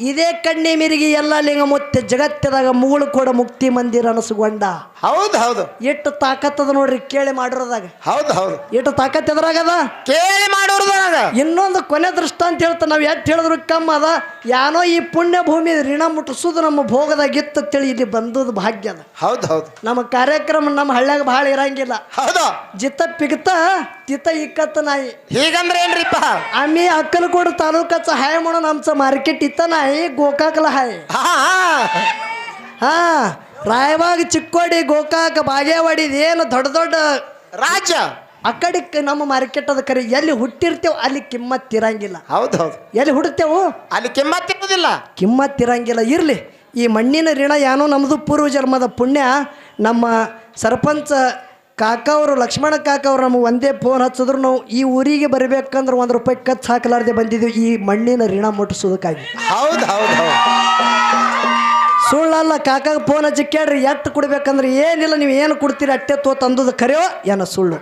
[SPEAKER 1] ಇದೇ ಕಣ್ಣಿ ಮಿರಿಗಿ ಎಲ್ಲ ಲಿಂಗ ಮುತ್ತೆ ಜಗತ್ತದಾಗ ಮುಗುಳು ಕೂಡ ಮುಕ್ತಿ ಮಂದಿರ ಅನಸುಗೊಂಡ.
[SPEAKER 2] ಹೌದು ಹೌದು.
[SPEAKER 1] ಎಷ್ಟು ತಾಕತ್ತದ ನೋಡ್ರಿ ಕೇಳಿ ಮಾಡಿರೋದಾಗ.
[SPEAKER 2] ಹೌದು ಹೌದು.
[SPEAKER 1] ಎಷ್ಟು ತಾಕತ್ ಎದ್ರಾಗದ
[SPEAKER 2] ಕೇಳಿ ಮಾಡೋರ್ದಾಗ
[SPEAKER 1] ಇನ್ನೊಂದು ಕೊನೆ ದೃಷ್ಟ ಅಂತ ಹೇಳ್ತಾ ನಾವು ಎಟ್ಟು ಹೇಳಿದ್ರು ಕಮ್ಮ ಅದ? ಯಾನೋ ಈ ಪುಣ್ಯ ಭೂಮಿ ಋಣ ಮುಟ್ಟಿಸೋದು ನಮ್ಮ ಭೋಗದಾಗಿತ್ತು ತಿಳಿ ಇಲ್ಲಿ ಬಂದದ ಭಾಗ್ಯ ಅದ.
[SPEAKER 2] ಹೌದು ಹೌದು.
[SPEAKER 1] ನಮ್ಮ ಕಾರ್ಯಕ್ರಮ ನಮ್ಮ ಹಳ್ಳ್ಯಾಗ ಭಾಳ ಇರಂಗಿಲ್ಲ.
[SPEAKER 2] ಹೌದು.
[SPEAKER 1] ಜಿತ್ತ ಪಿಗ್ತ ತಿತ್ತ ಇಕ್ಕತ್ತ ನಾಯಿ
[SPEAKER 2] ಹೀಗಂದ್ರೆ ಏನ್ರಿಪ್ಪ
[SPEAKER 1] आम्ही अक्कलकोट तालुक्याचा आहे म्हणून आमचं मार्केट इथं नाही गोकाकला आहे
[SPEAKER 2] ಹಾ ಹಾ.
[SPEAKER 1] हा ರಾಯಬಾಗ್ ಚಿಕ್ಕೋಡಿ ಗೋಕಾಕ್ ಬಾಗೇವಾಡಿ ಏನು ದೊಡ್ಡ ದೊಡ್ಡ
[SPEAKER 2] ರಾಜ್ಯ
[SPEAKER 1] ಆ ಕಡೆ ಕ- ನಮ್ಮ ಮಾರ್ಕೆಟ್ ಅದ ಕರೆ ಎಲ್ಲಿ ಹುಟ್ಟಿರ್ತೇವೆ ಅಲ್ಲಿ ಕಿಮ್ಮತ್ ಇರಂಗಿಲ್ಲ
[SPEAKER 2] ಹೌದ್ ಹೌದು
[SPEAKER 1] ಎಲ್ಲಿ ಹುಡ್ತೇವು
[SPEAKER 2] ಅಲ್ಲಿ ಕೆಮ್ಮತ್ ಇರುವುದಿಲ್ಲ
[SPEAKER 1] ಕಿಮ್ಮತ್ ಇರಂಗಿಲ್ಲ ಇರಲಿ ಈ ಮಣ್ಣಿನ ಋಣ ಏನೋ ನಮ್ಮದು ಪೂರ್ವ ಜನ್ಮದ ಪುಣ್ಯ ನಮ್ಮ ಸರ್ಪಂಚ ಕಾಕವರು ಲಕ್ಷ್ಮಣ ಕಾಕವ್ರು ನಮಗೆ ಒಂದೇ ಫೋನ್ ಹಚ್ಚಿದ್ರು. ನಾವು ಈ ಊರಿಗೆ ಬರಬೇಕಂದ್ರೆ ಒಂದು ರೂಪಾಯಿ ಖರ್ಚು ಹಾಕಲಾರ್ದೆ ಬಂದಿದ್ದೀವಿ ಈ ಮಣ್ಣಿನ ಋಣ ಮುಟ್ಟಿಸೋದಕ್ಕಾಗಿ
[SPEAKER 2] ಹೌದು ಹೌದು ಹೌದ್.
[SPEAKER 1] ಸುಳ್ಳಲ್ಲ ಕಾಕಾಗ ಫೋನ್ ಹಚ್ಚಿ ಕೇಳ್ರಿ ಎಷ್ಟು ಕೊಡ್ಬೇಕಂದ್ರೆ ಏನಿಲ್ಲ ನೀವು ಏನು ಕೊಡ್ತೀರಿ ಅಟ್ಟೆ ತೋ ತಂದದ ಕರೆಯೋ ಏನೋ ಸುಳ್ಳು.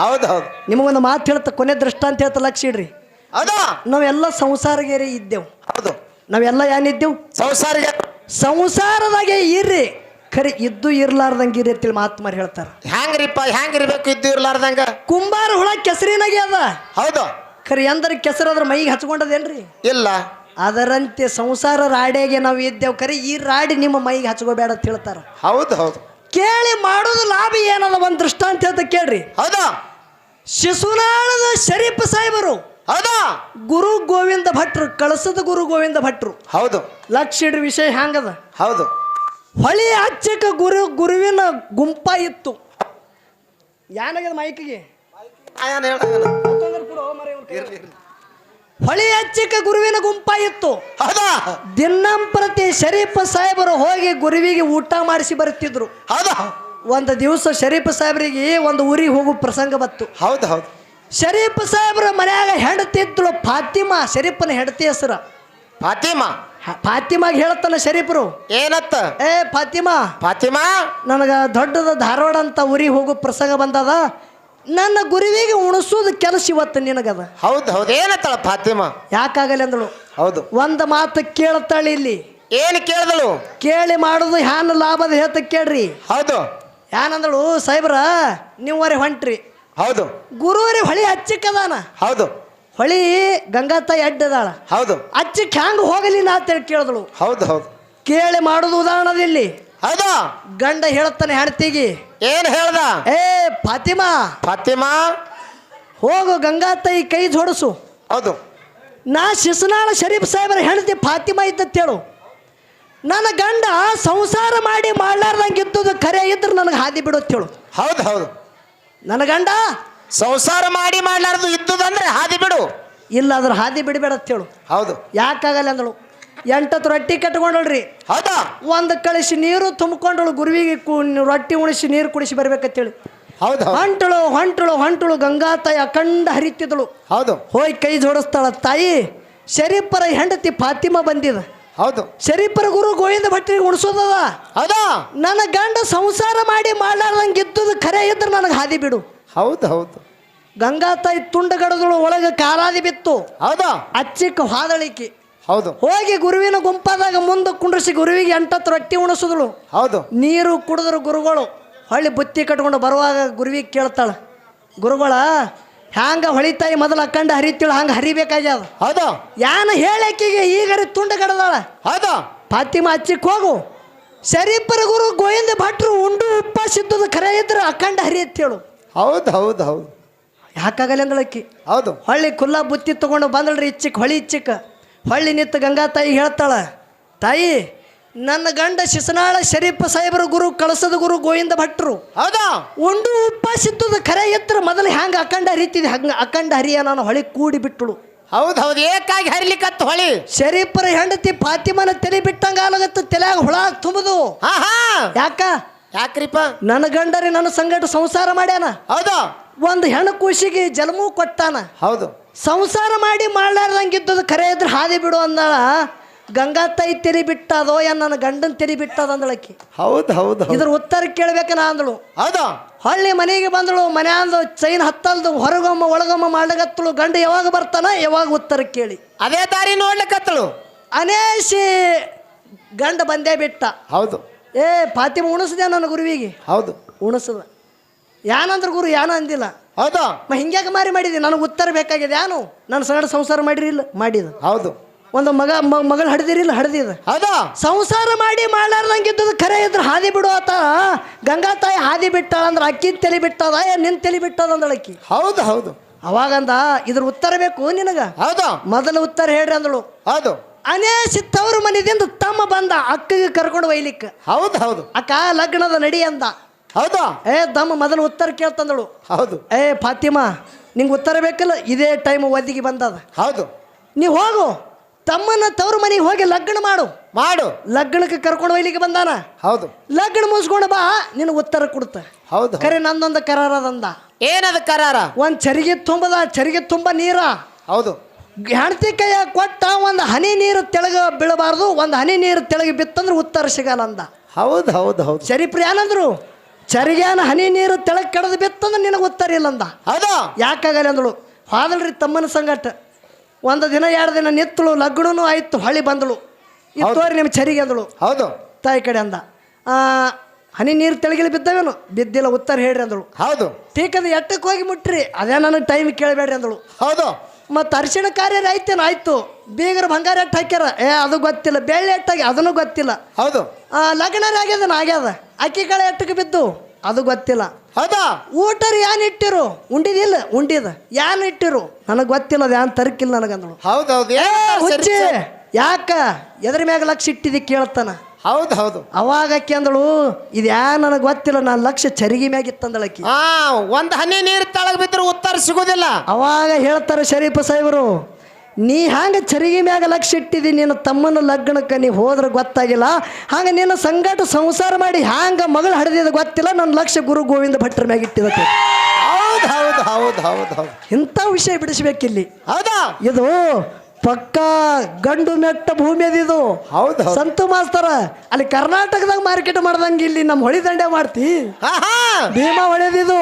[SPEAKER 2] ಹೌದು ಹೌದು.
[SPEAKER 1] ನಿಮಗೊಂದು ಮಾತು ಹೇಳ್ತಾ ಕೊನೆ ದೃಷ್ಟಾಂತ ಹೇಳ್ತಾ ಲಕ್ಷ ಇಡ್ರಿ.
[SPEAKER 2] ಹೌದು?
[SPEAKER 1] ನಾವೆಲ್ಲ ಸಂಸಾರಗೇರಿ ಇದ್ದೆವು.
[SPEAKER 2] ಹೌದು.
[SPEAKER 1] ನಾವೆಲ್ಲ ಏನಿದ್ದೆವು
[SPEAKER 2] ಸಂಸಾರ
[SPEAKER 1] ಸಂಸಾರದಾಗೆ ಇರ್ರಿ. ಖರೆ ಇದ್ದು ಇರ್ಲಾರ್ದಂಗೆ ಇರಿ ಮಾತು ಮಾತ್ಮಾರಿ ಹೇಳ್ತಾರೆ.
[SPEAKER 2] ಹ್ಯಾಂಗ್ರಿಪ್ಪ ಹ್ಯಾಂಗ್ ಇರ್ಬೇಕು ಇದ್ದು ಇರ್ಲಾರ್ದಂಗ?
[SPEAKER 1] ಕುಂಬಾರ ಹುಳ ಕೆಸರಿನಾಗೆ ಅದ.
[SPEAKER 2] ಹೌದು.
[SPEAKER 1] ಖರೆ ಎಂದ್ರೆ ಕೆಸರಾದ್ರ ಅದ್ರ ಮೈಗೆ ಹಚ್ಕೊಂಡದೇನ್ರಿ?
[SPEAKER 2] ಇಲ್ಲ.
[SPEAKER 1] ಅದರಂತೆ ಸಂಸಾರ ರಾಡಿಗೆ ನಾವು ಇದ್ದೇವು. ಖರೆ ಈ ರಾಡಿ ನಿಮ್ಮ ಮೈಗೆ ಹಚ್ಕೋಬೇಡ ಅಂತ ಹೇಳ್ತಾರೆ.
[SPEAKER 2] ಹೌದು ಹೌದು.
[SPEAKER 1] ಕೇಳಿ ಮಾಡೋದು ಲಾಭ ಏನದ ಒಂದು ದೃಷ್ಟಾಂತ ಅಂತ ಕೇಳ್ರಿ.
[SPEAKER 2] ಹೌದು.
[SPEAKER 1] ಶಿಶುನಾಳದ ಶರೀಫ್ ಸಾಹೇಬರು.
[SPEAKER 2] ಹೌದಾ.
[SPEAKER 1] ಗುರು ಗೋವಿಂದ ಭಟ್ರು ಕಳಸದ ಗುರು ಗೋವಿಂದ ಭಟ್ರು.
[SPEAKER 2] ಹೌದು.
[SPEAKER 1] ಲಕ್ಷ ಇಡ್ರಿ ವಿಷಯ ಹ್ಯಾಂಗದ?
[SPEAKER 2] ಹೌದು.
[SPEAKER 1] ಹೊಳಿ ಹಚ್ಚಕ ಗುರು ಗುರುವಿನ ಗುಂಪ ಇತ್ತು. ಯಾನಾಗ್ಯದ ಮೈಕಿಗೆ? ಹೊಳೆ ಹಚ್ಚಕ ಗುರುವಿನ ಗುಂಪ ಇತ್ತು.
[SPEAKER 2] ಹೌದಾ?
[SPEAKER 1] ದಿನಂಪ್ರತಿ ಶರೀಫ್ ಸಾಹೇಬರು ಹೋಗಿ ಗುರುವಿಗೆ ಊಟ ಮಾಡಿಸಿ ಬರುತ್ತಿದ್ರು.
[SPEAKER 2] ಹೌದು?
[SPEAKER 1] ಒಂದು ದಿವಸ ಶರೀಫ್ ಸಾಹೇಬರಿಗೆ ಒಂದು ಊರಿಗೆ ಹೋಗು ಪ್ರಸಂಗ ಬತ್ತು
[SPEAKER 2] ಹೌದು ಹೌದು.
[SPEAKER 1] ಶರೀಫ್ ಸಾಹೇಬ್ರ ಮನ್ಯಾಗ ಹೆಂಡತಿದ್ಳು ಫಾತಿಮಾ ಶರೀಫನ ಹೆಂಡತಿ ಹೆಸರ.
[SPEAKER 2] ಫಾತಿಮಾ?
[SPEAKER 1] ಫಾತಿಮಾಗ ಹೇಳತ್ತಲ್ಲ ಶರೀಫರು?
[SPEAKER 2] ಏನತ್ತ?
[SPEAKER 1] ಏ ಫಾತಿಮಾ.
[SPEAKER 2] ಫಾತಿಮಾ?
[SPEAKER 1] ನನಗೆ ದೊಡ್ಡದ ಧಾರವಾಡ ಅಂತ ಊರಿಗೆ ಹೋಗೋ ಪ್ರಸಂಗ ಬಂದದ. ನನ್ನ ಗುರುವಿಗೆ ಉಣಿಸೋದು ಕೆಲಸ ಇವತ್ತು ನಿನಗದ.
[SPEAKER 2] ಹೌದು ಹೌದು. ಏನತ್ತಳ ಫಾತಿಮಾ?
[SPEAKER 1] ಯಾಕಾಗಲಿ ಅಂದಳು.
[SPEAKER 2] ಹೌದು.
[SPEAKER 1] ಒಂದು ಮಾತು ಕೇಳ್ತಾಳೆ ಇಲ್ಲಿ.
[SPEAKER 2] ಏನು ಕೇಳಿದಳು?
[SPEAKER 1] ಕೇಳಿ ಮಾಡೋದು ಹ್ಯಾನ್ ಲಾಭದ ಹೇಳ್ತ ಕೇಳ್ರಿ.
[SPEAKER 2] ಹೌದು.
[SPEAKER 1] ಯಾನಂದಳು ಸಾಹೇಬ್ರ ನೀವರೆ ಹೊಂಟ್ರಿ.
[SPEAKER 2] ಹೌದು.
[SPEAKER 1] ಗುರುವರಿ ಹೊಳಿ ಹಚ್ಚಿಕ್ಕದಾನ.
[SPEAKER 2] ಹೌದು.
[SPEAKER 1] ಹೊಳಿ ಗಂಗಾತಾಯಿ ಅಡ್ಡದಾಳ
[SPEAKER 2] ಹೌದು.
[SPEAKER 1] ಅಚ್ಚಕ್ಕೆ ಹ್ಯಾಂಗ ಹೋಗಲಿ ನಾ ಅಂತೇಳಿ ಕೇಳಿದಳು.
[SPEAKER 2] ಹೌದು ಹೌದು.
[SPEAKER 1] ಕೇಳಿ ಮಾಡುದು ಉದಾಹರಣದಲ್ಲಿ
[SPEAKER 2] ಹೌದಾ.
[SPEAKER 1] ಗಂಡ ಹೇಳ್ತಾನೆ ಹೆಣ್ತಿಗೆ
[SPEAKER 2] ಏನು ಹೇಳ್ದ?
[SPEAKER 1] ಏ ಫಾತಿಮಾ.
[SPEAKER 2] ಫಾತಿಮಾ?
[SPEAKER 1] ಹೋಗು ಗಂಗಾತಾಯಿ ಕೈ ಜೋಡಿಸು.
[SPEAKER 2] ಹೌದು.
[SPEAKER 1] ನಾ ಶಿಶುನಾಳ ಶರೀಫ್ ಸಾಹೇಬರ ಹೆಂಡತಿ ಫಾತಿಮಾ ಇದ್ದತ್ತೇಳು ನನ್ನ ಗಂಡ ಸಂಸಾರ ಮಾಡಿ ಮಾಡ್ಲಾರ್ದಂಗೆ ಕರೆ ಖರೆ ಇದ್ರೆ ನನಗೆ ಹಾದಿ ಬಿಡುತ್ತೇಳು
[SPEAKER 2] ಹೌದು ಹೌದು.
[SPEAKER 1] ನನ್ನ ಗಂಡ
[SPEAKER 2] ಸಂಸಾರ ಮಾಡಿ ಮಾಡ್ಲಾರ್ದು ಇದ್ದುದಂದ್ರೆ ಹಾದಿ ಬಿಡು.
[SPEAKER 1] ಇಲ್ಲ ಅದ್ರ ಹಾದಿ ಬಿಡಬೇಡ ಅಂತ ಹೇಳು.
[SPEAKER 2] ಹೌದು.
[SPEAKER 1] ಯಾಕಾಗಲ್ಲ ಅಂದಳು? ಎಂಟತ್ತು ರೊಟ್ಟಿ ಕಟ್ಕೊಂಡಳ್ರಿ.
[SPEAKER 2] ಹೌದಾ?
[SPEAKER 1] ಒಂದು ಕಳಿಸಿ ನೀರು ತುಂಬಿಕೊಂಡಳು ಗುರುವಿಗೆ ಕು- ರೊಟ್ಟಿ ಉಣಿಸಿ ನೀರು ಕುಡಿಸಿ ಬರ್ಬೇಕಂತೇಳಿ.
[SPEAKER 2] ಹೌದು ಹೌದು.
[SPEAKER 1] ಹೊಂಟಳು ಹೊಂಟಳು ಹೊಂಟಳು ಗಂಗಾ ತಾಯಿ ಅಖಂಡ ಹರಿತಿದಳು
[SPEAKER 2] ಹೌದು.
[SPEAKER 1] ಹೋಗಿ ಕೈ ಜೋಡಿಸ್ತಾಳ ತಾಯಿ. ಶರೀಫರ ಹೆಂಡತಿ ಫಾತಿಮಾ ಬಂದಿದ.
[SPEAKER 2] ಹೌದು.
[SPEAKER 1] ಶರೀಫರ ಗುರು ಗೋವಿಂದ ಭಟ್ರಿಗೆ ಉಣಿಸೋದದ.
[SPEAKER 2] ಹೌದಾ?
[SPEAKER 1] ನನ್ನ ಗಂಡ ಸಂಸಾರ ಮಾಡಿ ಮಾಡಲಾರ್ದಂಗೆ ಇದ್ದುದು ಖರೆ ಇದ್ರೆ ನನಗೆ ಹಾದಿ ಬಿಡು.
[SPEAKER 2] ಹೌದು ಹೌದು.
[SPEAKER 1] ಗಂಗಾ ತಾಯಿ ತುಂಡಗಡದಳು ಒಳಗೆ ಕಾರಾದಿ ಬಿತ್ತು.
[SPEAKER 2] ಹೌದಾ?
[SPEAKER 1] ಅಚ್ಚಿಕ್ಕ ಹಾದಳಿಕಿ.
[SPEAKER 2] ಹೌದು.
[SPEAKER 1] ಹೋಗಿ ಗುರುವಿನ ಗುಂಪಾದಾಗ ಮುಂದೆ ಕುಂಡ್ರಿಸಿ ಗುರುವಿಗೆ ಎಂಟತ್ತು ರೊಟ್ಟಿ ಉಣಿಸಿದಳು
[SPEAKER 2] ಹೌದು.
[SPEAKER 1] ನೀರು ಕುಡಿದ್ರು ಗುರುಗಳು. ಹೊಳ್ಳಿ ಬುತ್ತಿ ಕಟ್ಕೊಂಡು ಬರುವಾಗ ಗುರುವಿಗೆ ಕೇಳ್ತಾಳೆ ಗುರುಗಳ ಹ್ಯಾಂಗ ಹೊಳಿತಾಯಿ ಮೊದಲು ಅಕ್ಕಂಡ ಹರಿತೀಳು ಹಂಗೆ ಹರಿಬೇಕಾಗ್ಯದ?
[SPEAKER 2] ಹೌದು.
[SPEAKER 1] ಯಾನ ಹೇಳಕ್ಕಿಗೆ ಈಗರಿ ತುಂಡಗಡದಾಳ?
[SPEAKER 2] ಹೌದು.
[SPEAKER 1] ಫಾತಿಮಾ ಹಚ್ಚಿಕ್ ಹೋಗು. ಸರಿಪರ ಗುರು ಗೋವಿಂದ ಭಟ್ರು ಉಂಡು ಉಪ್ಪ ಸಿದ್ದದ ಕರೆ ಇದ್ರೆ ಅಖಂಡ ಹರಿಯತ್ತೇಳು
[SPEAKER 2] ಹೌದು ಹೌದು ಹೌದು.
[SPEAKER 1] ಯಾಕಾಗಲ್ಲ ಅಂದಳಕ್ಕಿ
[SPEAKER 2] ಹೌದು.
[SPEAKER 1] ಹೊಳ್ಳಿ ಕುಲ್ಲ ಬುತ್ತಿ ತಗೊಂಡು ಬಂದಳ್ರಿ ಇಚ್ಚಿಕ್ ಹೊಳಿ ಇಚ್ಚಿಕ್. ಹೊಳ್ಳಿ ನಿಂತು ಗಂಗಾ ತಾಯಿ ಹೇಳ್ತಾಳ ತಾಯಿ ನನ್ನ ಗಂಡ ಶಿಸನಾಳ ಶರೀಫ ಸಾಹೇಬರ ಗುರು ಕಳಸದ ಗುರು ಗೋವಿಂದ ಭಟ್ರು.
[SPEAKER 2] ಹೌದಾ?
[SPEAKER 1] ಉಂಡು ಉಪ್ಪಾಸಿತ್ತದ ಖರೆ ಎತ್ತರ ಮೊದಲು ಹ್ಯಾಂಗ ಅಖಂಡ ಹರಿತಿದ್ದೆ ಹಂಗ ಅಖಂಡ ಹರಿಯ ನಾನು ಹೊಳಿ ಕೂಡಿ ಬಿಟ್ಟಳು.
[SPEAKER 2] ಹೌದು ಹೌದು. ಏಕಾಗಿ ಹರಿಲಿಕ್ಕತ್ತು ಹೊಳಿ?
[SPEAKER 1] ಶರೀಫರ ಹೆಂಡತಿ ಪಾತಿಮನ ತಲೆ ಬಿಟ್ಟಂಗ ಆಗತ್ತ ತಲೆಯಾಗ ಹುಳ ತುಂಬುದು.
[SPEAKER 2] ಹಾ ಹಾ
[SPEAKER 1] ಯಾಕ?
[SPEAKER 2] ಯಾಕ್ರಿಪ್ಪ?
[SPEAKER 1] ನನ್ನ ಗಂಡರಿ ನನ್ನ ಸಂಗಟ ಸಂಸಾರ ಮಾಡ್ಯಾನ.
[SPEAKER 2] ಹೌದು?
[SPEAKER 1] ಒಂದು ಹೆಣ್ಣು ಕೂಸಿಗೆ ಜನ್ಮೂ ಕೊಟ್ಟಾನ.
[SPEAKER 2] ಹೌದು.
[SPEAKER 1] ಸಂಸಾರ ಮಾಡಿ ಮಾಡ್ಲಾರ್ದಂಗಿದ್ದದು ಖರೆ ಇದ್ರೆ ಹಾದಿ ಬಿಡು ಅಂದಾಳ. ಗಂಗಾ ತಾಯಿ ತೆರಿ ಬಿಟ್ಟದೋ ಏನ್ ನನ್ನ ಗಂಡನ ತೆರಿ ಬಿಟ್ಟದ ಅಂದಳಕಿ
[SPEAKER 2] ಹೌದು ಹೌದು
[SPEAKER 1] ಇದ್ರ ಉತ್ತರ ಕೇಳ್ಬೇಕನ ಅಂದಳು.
[SPEAKER 2] ಹೌದು?
[SPEAKER 1] ಹೊಳ್ಳಿ ಮನೆಗೆ ಬಂದಳು ಮನ್ಯಾಂದು ಚೈನ್ ಹತ್ತಲ್ದು ಹೊರಗೊಮ್ಮ ಒಳಗೊಮ್ಮ ಮಾಡ್ಲಗತ್ತಳು ಗಂಡ ಯಾವಾಗ ಬರ್ತಾನ ಯಾವಾಗ ಉತ್ತರ ಕೇಳಿ.
[SPEAKER 2] ಅದೇ ದಾರಿ ನೋಡ್ಲಿಕ್ಕತ್ತಳು
[SPEAKER 1] ಅನೇಶಿ ಗಂಡ ಬಂದೇ ಬಿಟ್ಟ.
[SPEAKER 2] ಹೌದು.
[SPEAKER 1] ಏ ಪಾತಿಮ ಉಣಸ್ದೆ ನನ್ನ ಗುರುವಿಗೆ.
[SPEAKER 2] ಹೌದು.
[SPEAKER 1] ಉಣಸದ. ಯಾನಂದ್ರ ಗುರು ಯಾನ ಅಂದಿಲ್ಲ.
[SPEAKER 2] ಹೌದಾ?
[SPEAKER 1] ಮ ಹಿಂಗ್ಯಾಕೆ ಮಾರಿ ಮಾಡಿದೆ? ನನಗೆ ಉತ್ತರ ಬೇಕಾಗಿದೆ ಯಾನು? ನನ್ನ ಸಣ್ಣ ಸಂಸಾರ ಮಾಡಿರಿ ಇಲ್ಲ ಮಾಡಿದ.
[SPEAKER 2] ಹೌದು.
[SPEAKER 1] ಒಂದು ಮಗ ಮಗಳು ಹಡ್ದಿರಿಲ್ಲ ಹಡ್ದಿದ.
[SPEAKER 2] ಹೌದಾ?
[SPEAKER 1] ಸಂಸಾರ ಮಾಡಿ ಮಾಡ್ಲಾರ್ದಂಗಿದ್ದದು ಖರೆ ಇದ್ರೆ ಹಾದಿ ಬಿಡು ಆತ. ಗಂಗಾ ತಾಯಿ ಹಾದಿ ಬಿಟ್ಟಾಳ ಅಂದ್ರೆ ಅಕ್ಕಿ ತಲೆ ಬಿಟ್ಟದ ನಿನ್ ತಲೆ ಬಿಟ್ಟದ ಅಂದ್ರೆ ಅಕ್ಕಿ.
[SPEAKER 2] ಹೌದು ಹೌದು.
[SPEAKER 1] ಅವಾಗಂದ ಇದ್ರ ಉತ್ತರ ಬೇಕು ನಿನಗ.
[SPEAKER 2] ಹೌದಾ?
[SPEAKER 1] ಮೊದಲ ಉತ್ತರ ಹೇಳ್ರಿ ಅಂದಳು.
[SPEAKER 2] ಹೌದು.
[SPEAKER 1] ಅನೇಸಿ ತವ್ರ ಮನೆದಿಂದ ತಮ್ಮ ಬಂದ ಅಕ್ಕಗೆ ಕರ್ಕೊಂಡು ಒಯ್ಲಿಕ್ಕೆ.
[SPEAKER 2] ಹೌದು ಹೌದು.
[SPEAKER 1] ಅಕ್ಕ ಲಗ್ನದ ನಡಿ ಅಂದ.
[SPEAKER 2] ಹೌದು?
[SPEAKER 1] ಏ ತಮ್ಮ ಮೊದಲು ಉತ್ತರ ಕೇಳ್ತಂದಳು.
[SPEAKER 2] ಹೌದು.
[SPEAKER 1] ಏ ಫಾತಿಮಾ ನಿಂಗೆ ಉತ್ತರ ಬೇಕಲ್ಲ? ಇದೇ ಟೈಮ್ ಒದಿಗೆ ಬಂದದ.
[SPEAKER 2] ಹೌದು.
[SPEAKER 1] ನೀವು ಹೋಗು. ತಮ್ಮನ ತವ್ರ ಮನೆಗೆ ಹೋಗಿ ಲಗ್ನ ಮಾಡು.
[SPEAKER 2] ಮಾಡು.
[SPEAKER 1] ಲಗ್ನಕ್ಕೆ ಕರ್ಕೊಂಡು ಒಯ್ಲಿಕ್ಕೆ ಬಂದಾನ?
[SPEAKER 2] ಹೌದು.
[SPEAKER 1] ಲಗ್ನ ಮುಗಿಸ್ಕೊಂಡು ಬಾ ನಿನ್ನ ಉತ್ತರ ಕೊಡ್ತ
[SPEAKER 2] ಹೌದು
[SPEAKER 1] ಖರೆ ನಂದೊಂದು ಕರಾರದಂದ
[SPEAKER 2] ಏನದ ಕರಾರ?
[SPEAKER 1] ಒಂದು ಚರಿಗೆ ತುಂಬದ ಚರಿಗೆ ತುಂಬ ನೀರ.
[SPEAKER 2] ಹೌದು.
[SPEAKER 1] ಹೆಂಡತಿ ಕೈಯ ಕೊಟ್ಟ ಒಂದು ಹನಿ ನೀರು ತೆಳಗ ಬೀಳಬಾರ್ದು ಒಂದು ಹನಿ ನೀರು ತೆಳಗೆ ಬಿತ್ತಂದ್ರೆ ಉತ್ತರ ಸಿಗಲ್ಲ ಅಂದ.
[SPEAKER 2] ಹೌದು ಹೌದು ಹೌದು.
[SPEAKER 1] ಚರಿಪ್ರಿ ಏನಂದ್ರು? ಚರಿಗ್ಯಾನ ಹನಿ ನೀರು ತೆಳಗೆ ಕೆಡದು ಬಿತ್ತಂದ್ರೆ ನಿನಗೆ ಉತ್ತರ ಇಲ್ಲ ಅಂದ.
[SPEAKER 2] ಹೌದು?
[SPEAKER 1] ಯಾಕಾಗಲ್ಲ ಅಂದಳು? ಹಾದಲ್ರಿ ತಮ್ಮನ ಸಂಗಟ. ಒಂದು ದಿನ ಎರಡು ದಿನ ನಿತ್ತಳು ಲಗ್ನೂ ಆಯ್ತು ಹೊಳಿ ಬಂದಳು. ಇತ್ತೋರಿ ನಿಮ್ಮ ಚರಿಗೆ ಅಂದಳು.
[SPEAKER 2] ಹೌದು.
[SPEAKER 1] ತಾಯಿ ಕಡೆ ಅಂದ. ಆ, ಹನಿ ನೀರು ತೆಳಗಿಲಿ ಬಿದ್ದವೇನು? ಬಿದ್ದಿಲ್ಲ ಉತ್ತರ ಹೇಳ್ರಿ ಅಂದಳು.
[SPEAKER 2] ಹೌದು.
[SPEAKER 1] ಟೀಕಂದ್ರೆ ಎಟ್ಟಕ್ಕೆ ಹೋಗಿ ಮುಟ್ರಿ? ಅದೇ ನನಗೆ ಟೈಮ್ ಕೇಳಬೇಡ್ರಿ ಅಂದಳು.
[SPEAKER 2] ಹೌದು.
[SPEAKER 1] ಮತ್ತು ಅರಿಶಿಣ ಕಾರ್ಯ ಆಯ್ತೇನು ಆಯ್ತು. ಬೀಗರ ಬಂಗಾರ ಎಟ್ಟು ಹಾಕ್ಯಾರ? ಏ ಅದು ಗೊತ್ತಿಲ್ಲ. ಬೆಳ್ಳಿ ಎಟ್ಟಾಗಿ ಅದನ್ನು ಗೊತ್ತಿಲ್ಲ.
[SPEAKER 2] ಹೌದು.
[SPEAKER 1] ಆ, ಲಗ್ನ ಆಗ್ಯದನ ಆಗ್ಯದ. ಅಕ್ಕಿ ಕಾಳು ಎಟ್ಟಕ್ಕೆ ಬಿದ್ದು? ಅದು ಗೊತ್ತಿಲ್ಲ.
[SPEAKER 2] ಹೌದಾ?
[SPEAKER 1] ಊಟರ್ ಏನ್ ಇಟ್ಟಿರು? ಉಂಡಿದಿಲ್ಲ ಉಂಡಿದ. ಏನ್ ಇಟ್ಟಿರು? ನನಗೆ ಗೊತ್ತಿಲ್ಲ ಅದು ಏನ್ ತರಕಿಲ್ಲ ನನಗಂದಳು.
[SPEAKER 2] ಹೌದು ಹೌದು
[SPEAKER 1] ಏ
[SPEAKER 2] ಏನ್
[SPEAKER 1] ಹುಚ್ಚಿ ಯಾಕ? ಎದ್ರ ಮ್ಯಾಗ ಲಕ್ಷ ಇಟ್ಟಿದ್ದಿ ಕೇಳ್ತಾನ.
[SPEAKER 2] ಹೌದು ಹೌದು.
[SPEAKER 1] ಅವಾಗ ಅಕ್ಕಿ ಅಂದಳು ಇದು ಯಾ ನನಗೆ ಗೊತ್ತಿಲ್ಲ ನಾನು ಲಕ್ಷ ಚರಿಗಿ ಮ್ಯಾಗ
[SPEAKER 2] ಆ ಒಂದು ಹನಿ ನೀರು ತಳಗ್ ಬಿದ್ರೆ ಉತ್ತರ ಸಿಗೋದಿಲ್ಲ.
[SPEAKER 1] ಅವಾಗ ಹೇಳ್ತಾರೆ ಶರೀಫ ಸಾಹೇಬರು ನೀ ಹ್ಯಾಂಗೆ ಚರಿಗಿ ಮ್ಯಾಗ ಲಕ್ಷ ಇಟ್ಟಿದಿ? ನಿನ್ನ ತಮ್ಮನ ಲಗ್ನಕ್ಕೆ ನೀ ಹೋದ್ರೆ ಗೊತ್ತಾಗಿಲ್ಲ. ಹಾಗೆ ನಿನ್ನ ಸಂಗಾಟ ಸಂಸಾರ ಮಾಡಿ ಹ್ಯಾಂಗ ಮಗಳು ಹಡ್ದಿದ ಗೊತ್ತಿಲ್ಲ ನನ್ನ ಲಕ್ಷ ಗುರು ಗೋವಿಂದ ಭಟ್ರ ಮ್ಯಾಗ ಇಟ್ಟಿದಕ್ಕೆ
[SPEAKER 2] ಹೌದು ಹೌದು ಹೌದು ಹೌದು ಹೌದು.
[SPEAKER 1] ಇಂಥ ವಿಷಯ ಬಿಡಿಸ್ಬೇಕಿಲ್ಲಿ.
[SPEAKER 2] ಹೌದಾ.
[SPEAKER 1] ಇದು ಪಕ್ಕ ಗಂಡು ಮೆಟ್ಟ ಭೂಮಿ ಅದಿದು
[SPEAKER 2] ಹೌದು ಹೌದು.
[SPEAKER 1] ಸಂತು ಮಾಸ್ತರ ಅಲ್ಲಿ ಕರ್ನಾಟಕದಾಗ ಮಾರ್ಕೆಟ್ ಮಾಡ್ದಂಗೆ ಇಲ್ಲಿ ನಮ್ಮ ಹೊಳಿ ದಂಡೆ ಮಾಡ್ತಿ.
[SPEAKER 2] ಹಾ ಹಾ.
[SPEAKER 1] ಭೀಮಾ ಹೊಳೆದಿದು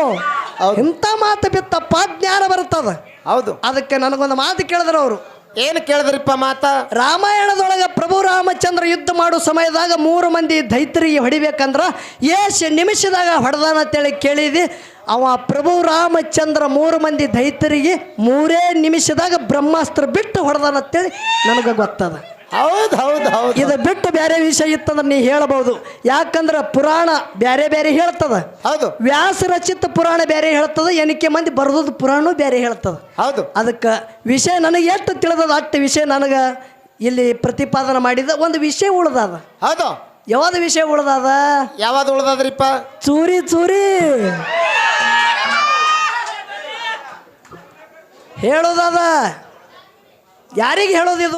[SPEAKER 2] ಇಂತ
[SPEAKER 1] ಇಂಥ ಮಾತು ಬಿತ್ತಪ್ಪ ಜ್ಞಾನ ಬರುತ್ತದ.
[SPEAKER 2] ಹೌದು.
[SPEAKER 1] ಅದಕ್ಕೆ ನನಗೊಂದು ಮಾತು ಕೇಳಿದ್ರು ಅವರು.
[SPEAKER 2] ಏನು ಕೇಳಿದ್ರಿಪ್ಪ ಮಾತ?
[SPEAKER 1] ರಾಮಾಯಣದೊಳಗೆ ಪ್ರಭು ರಾಮಚಂದ್ರ ಯುದ್ಧ ಮಾಡೋ ಸಮಯದಾಗ ಮೂರು ಮಂದಿ ದೈತ್ರಿಗೆ ಹೊಡಿಬೇಕಂದ್ರ ಏಷ್ ನಿಮಿಷದಾಗ ಹೊಡೆದಾನ ಅಂತೇಳಿ ಕೇಳಿದಿ. ಅವ ಪ್ರಭು ರಾಮಚಂದ್ರ ಮೂರು ಮಂದಿ ದೈತ್ಯರಿಗೆ ಮೂರೇ ನಿಮಿಷದಾಗ ಬ್ರಹ್ಮಾಸ್ತ್ರ ಬಿಟ್ಟು ಹೊಡೆದಾನ ಅಂತೇಳಿ ನನಗೆ ಗೊತ್ತದ.
[SPEAKER 2] ಹೌದು ಹೌದು ಹೌದು.
[SPEAKER 1] ಇದು ಬಿಟ್ಟು ಬೇರೆ ವಿಷಯ ಇತ್ತಂದ್ರೆ ನೀ ಹೇಳಬಹುದು. ಯಾಕಂದ್ರೆ ಪುರಾಣ ಬೇರೆ ಬೇರೆ ಹೇಳ್ತದ.
[SPEAKER 2] ಹೌದು.
[SPEAKER 1] ವ್ಯಾಸ ರಚಿತ ಪುರಾಣ ಬೇರೆ ಹೇಳ್ತದ ಎನಿಕೆ ಮಂದಿ ಬರೆದದ್ದು ಪುರಾಣ ಬೇರೆ ಹೇಳ್ತದ.
[SPEAKER 2] ಹೌದು.
[SPEAKER 1] ಅದಕ್ಕೆ ವಿಷಯ ನನಗೆ ಎಷ್ಟು ತಿಳಿದದ ಅಷ್ಟು ವಿಷಯ ನನಗೆ ಇಲ್ಲಿ ಪ್ರತಿಪಾದನೆ ಮಾಡಿದ ಒಂದು ವಿಷಯ ಉಳ್ದದ.
[SPEAKER 2] ಹೌದು.
[SPEAKER 1] ಯಾವ್ದು ವಿಷಯ ಉಳ್ದದ?
[SPEAKER 2] ಯಾವ್ದು ಉಳ್ದದ್ರಿಪ್ಪ?
[SPEAKER 1] ಚೂರಿ ಚೂರಿ. ಹೇಳೋದದ? ಯಾರಿಗೆ ಹೇಳೋದಿದು?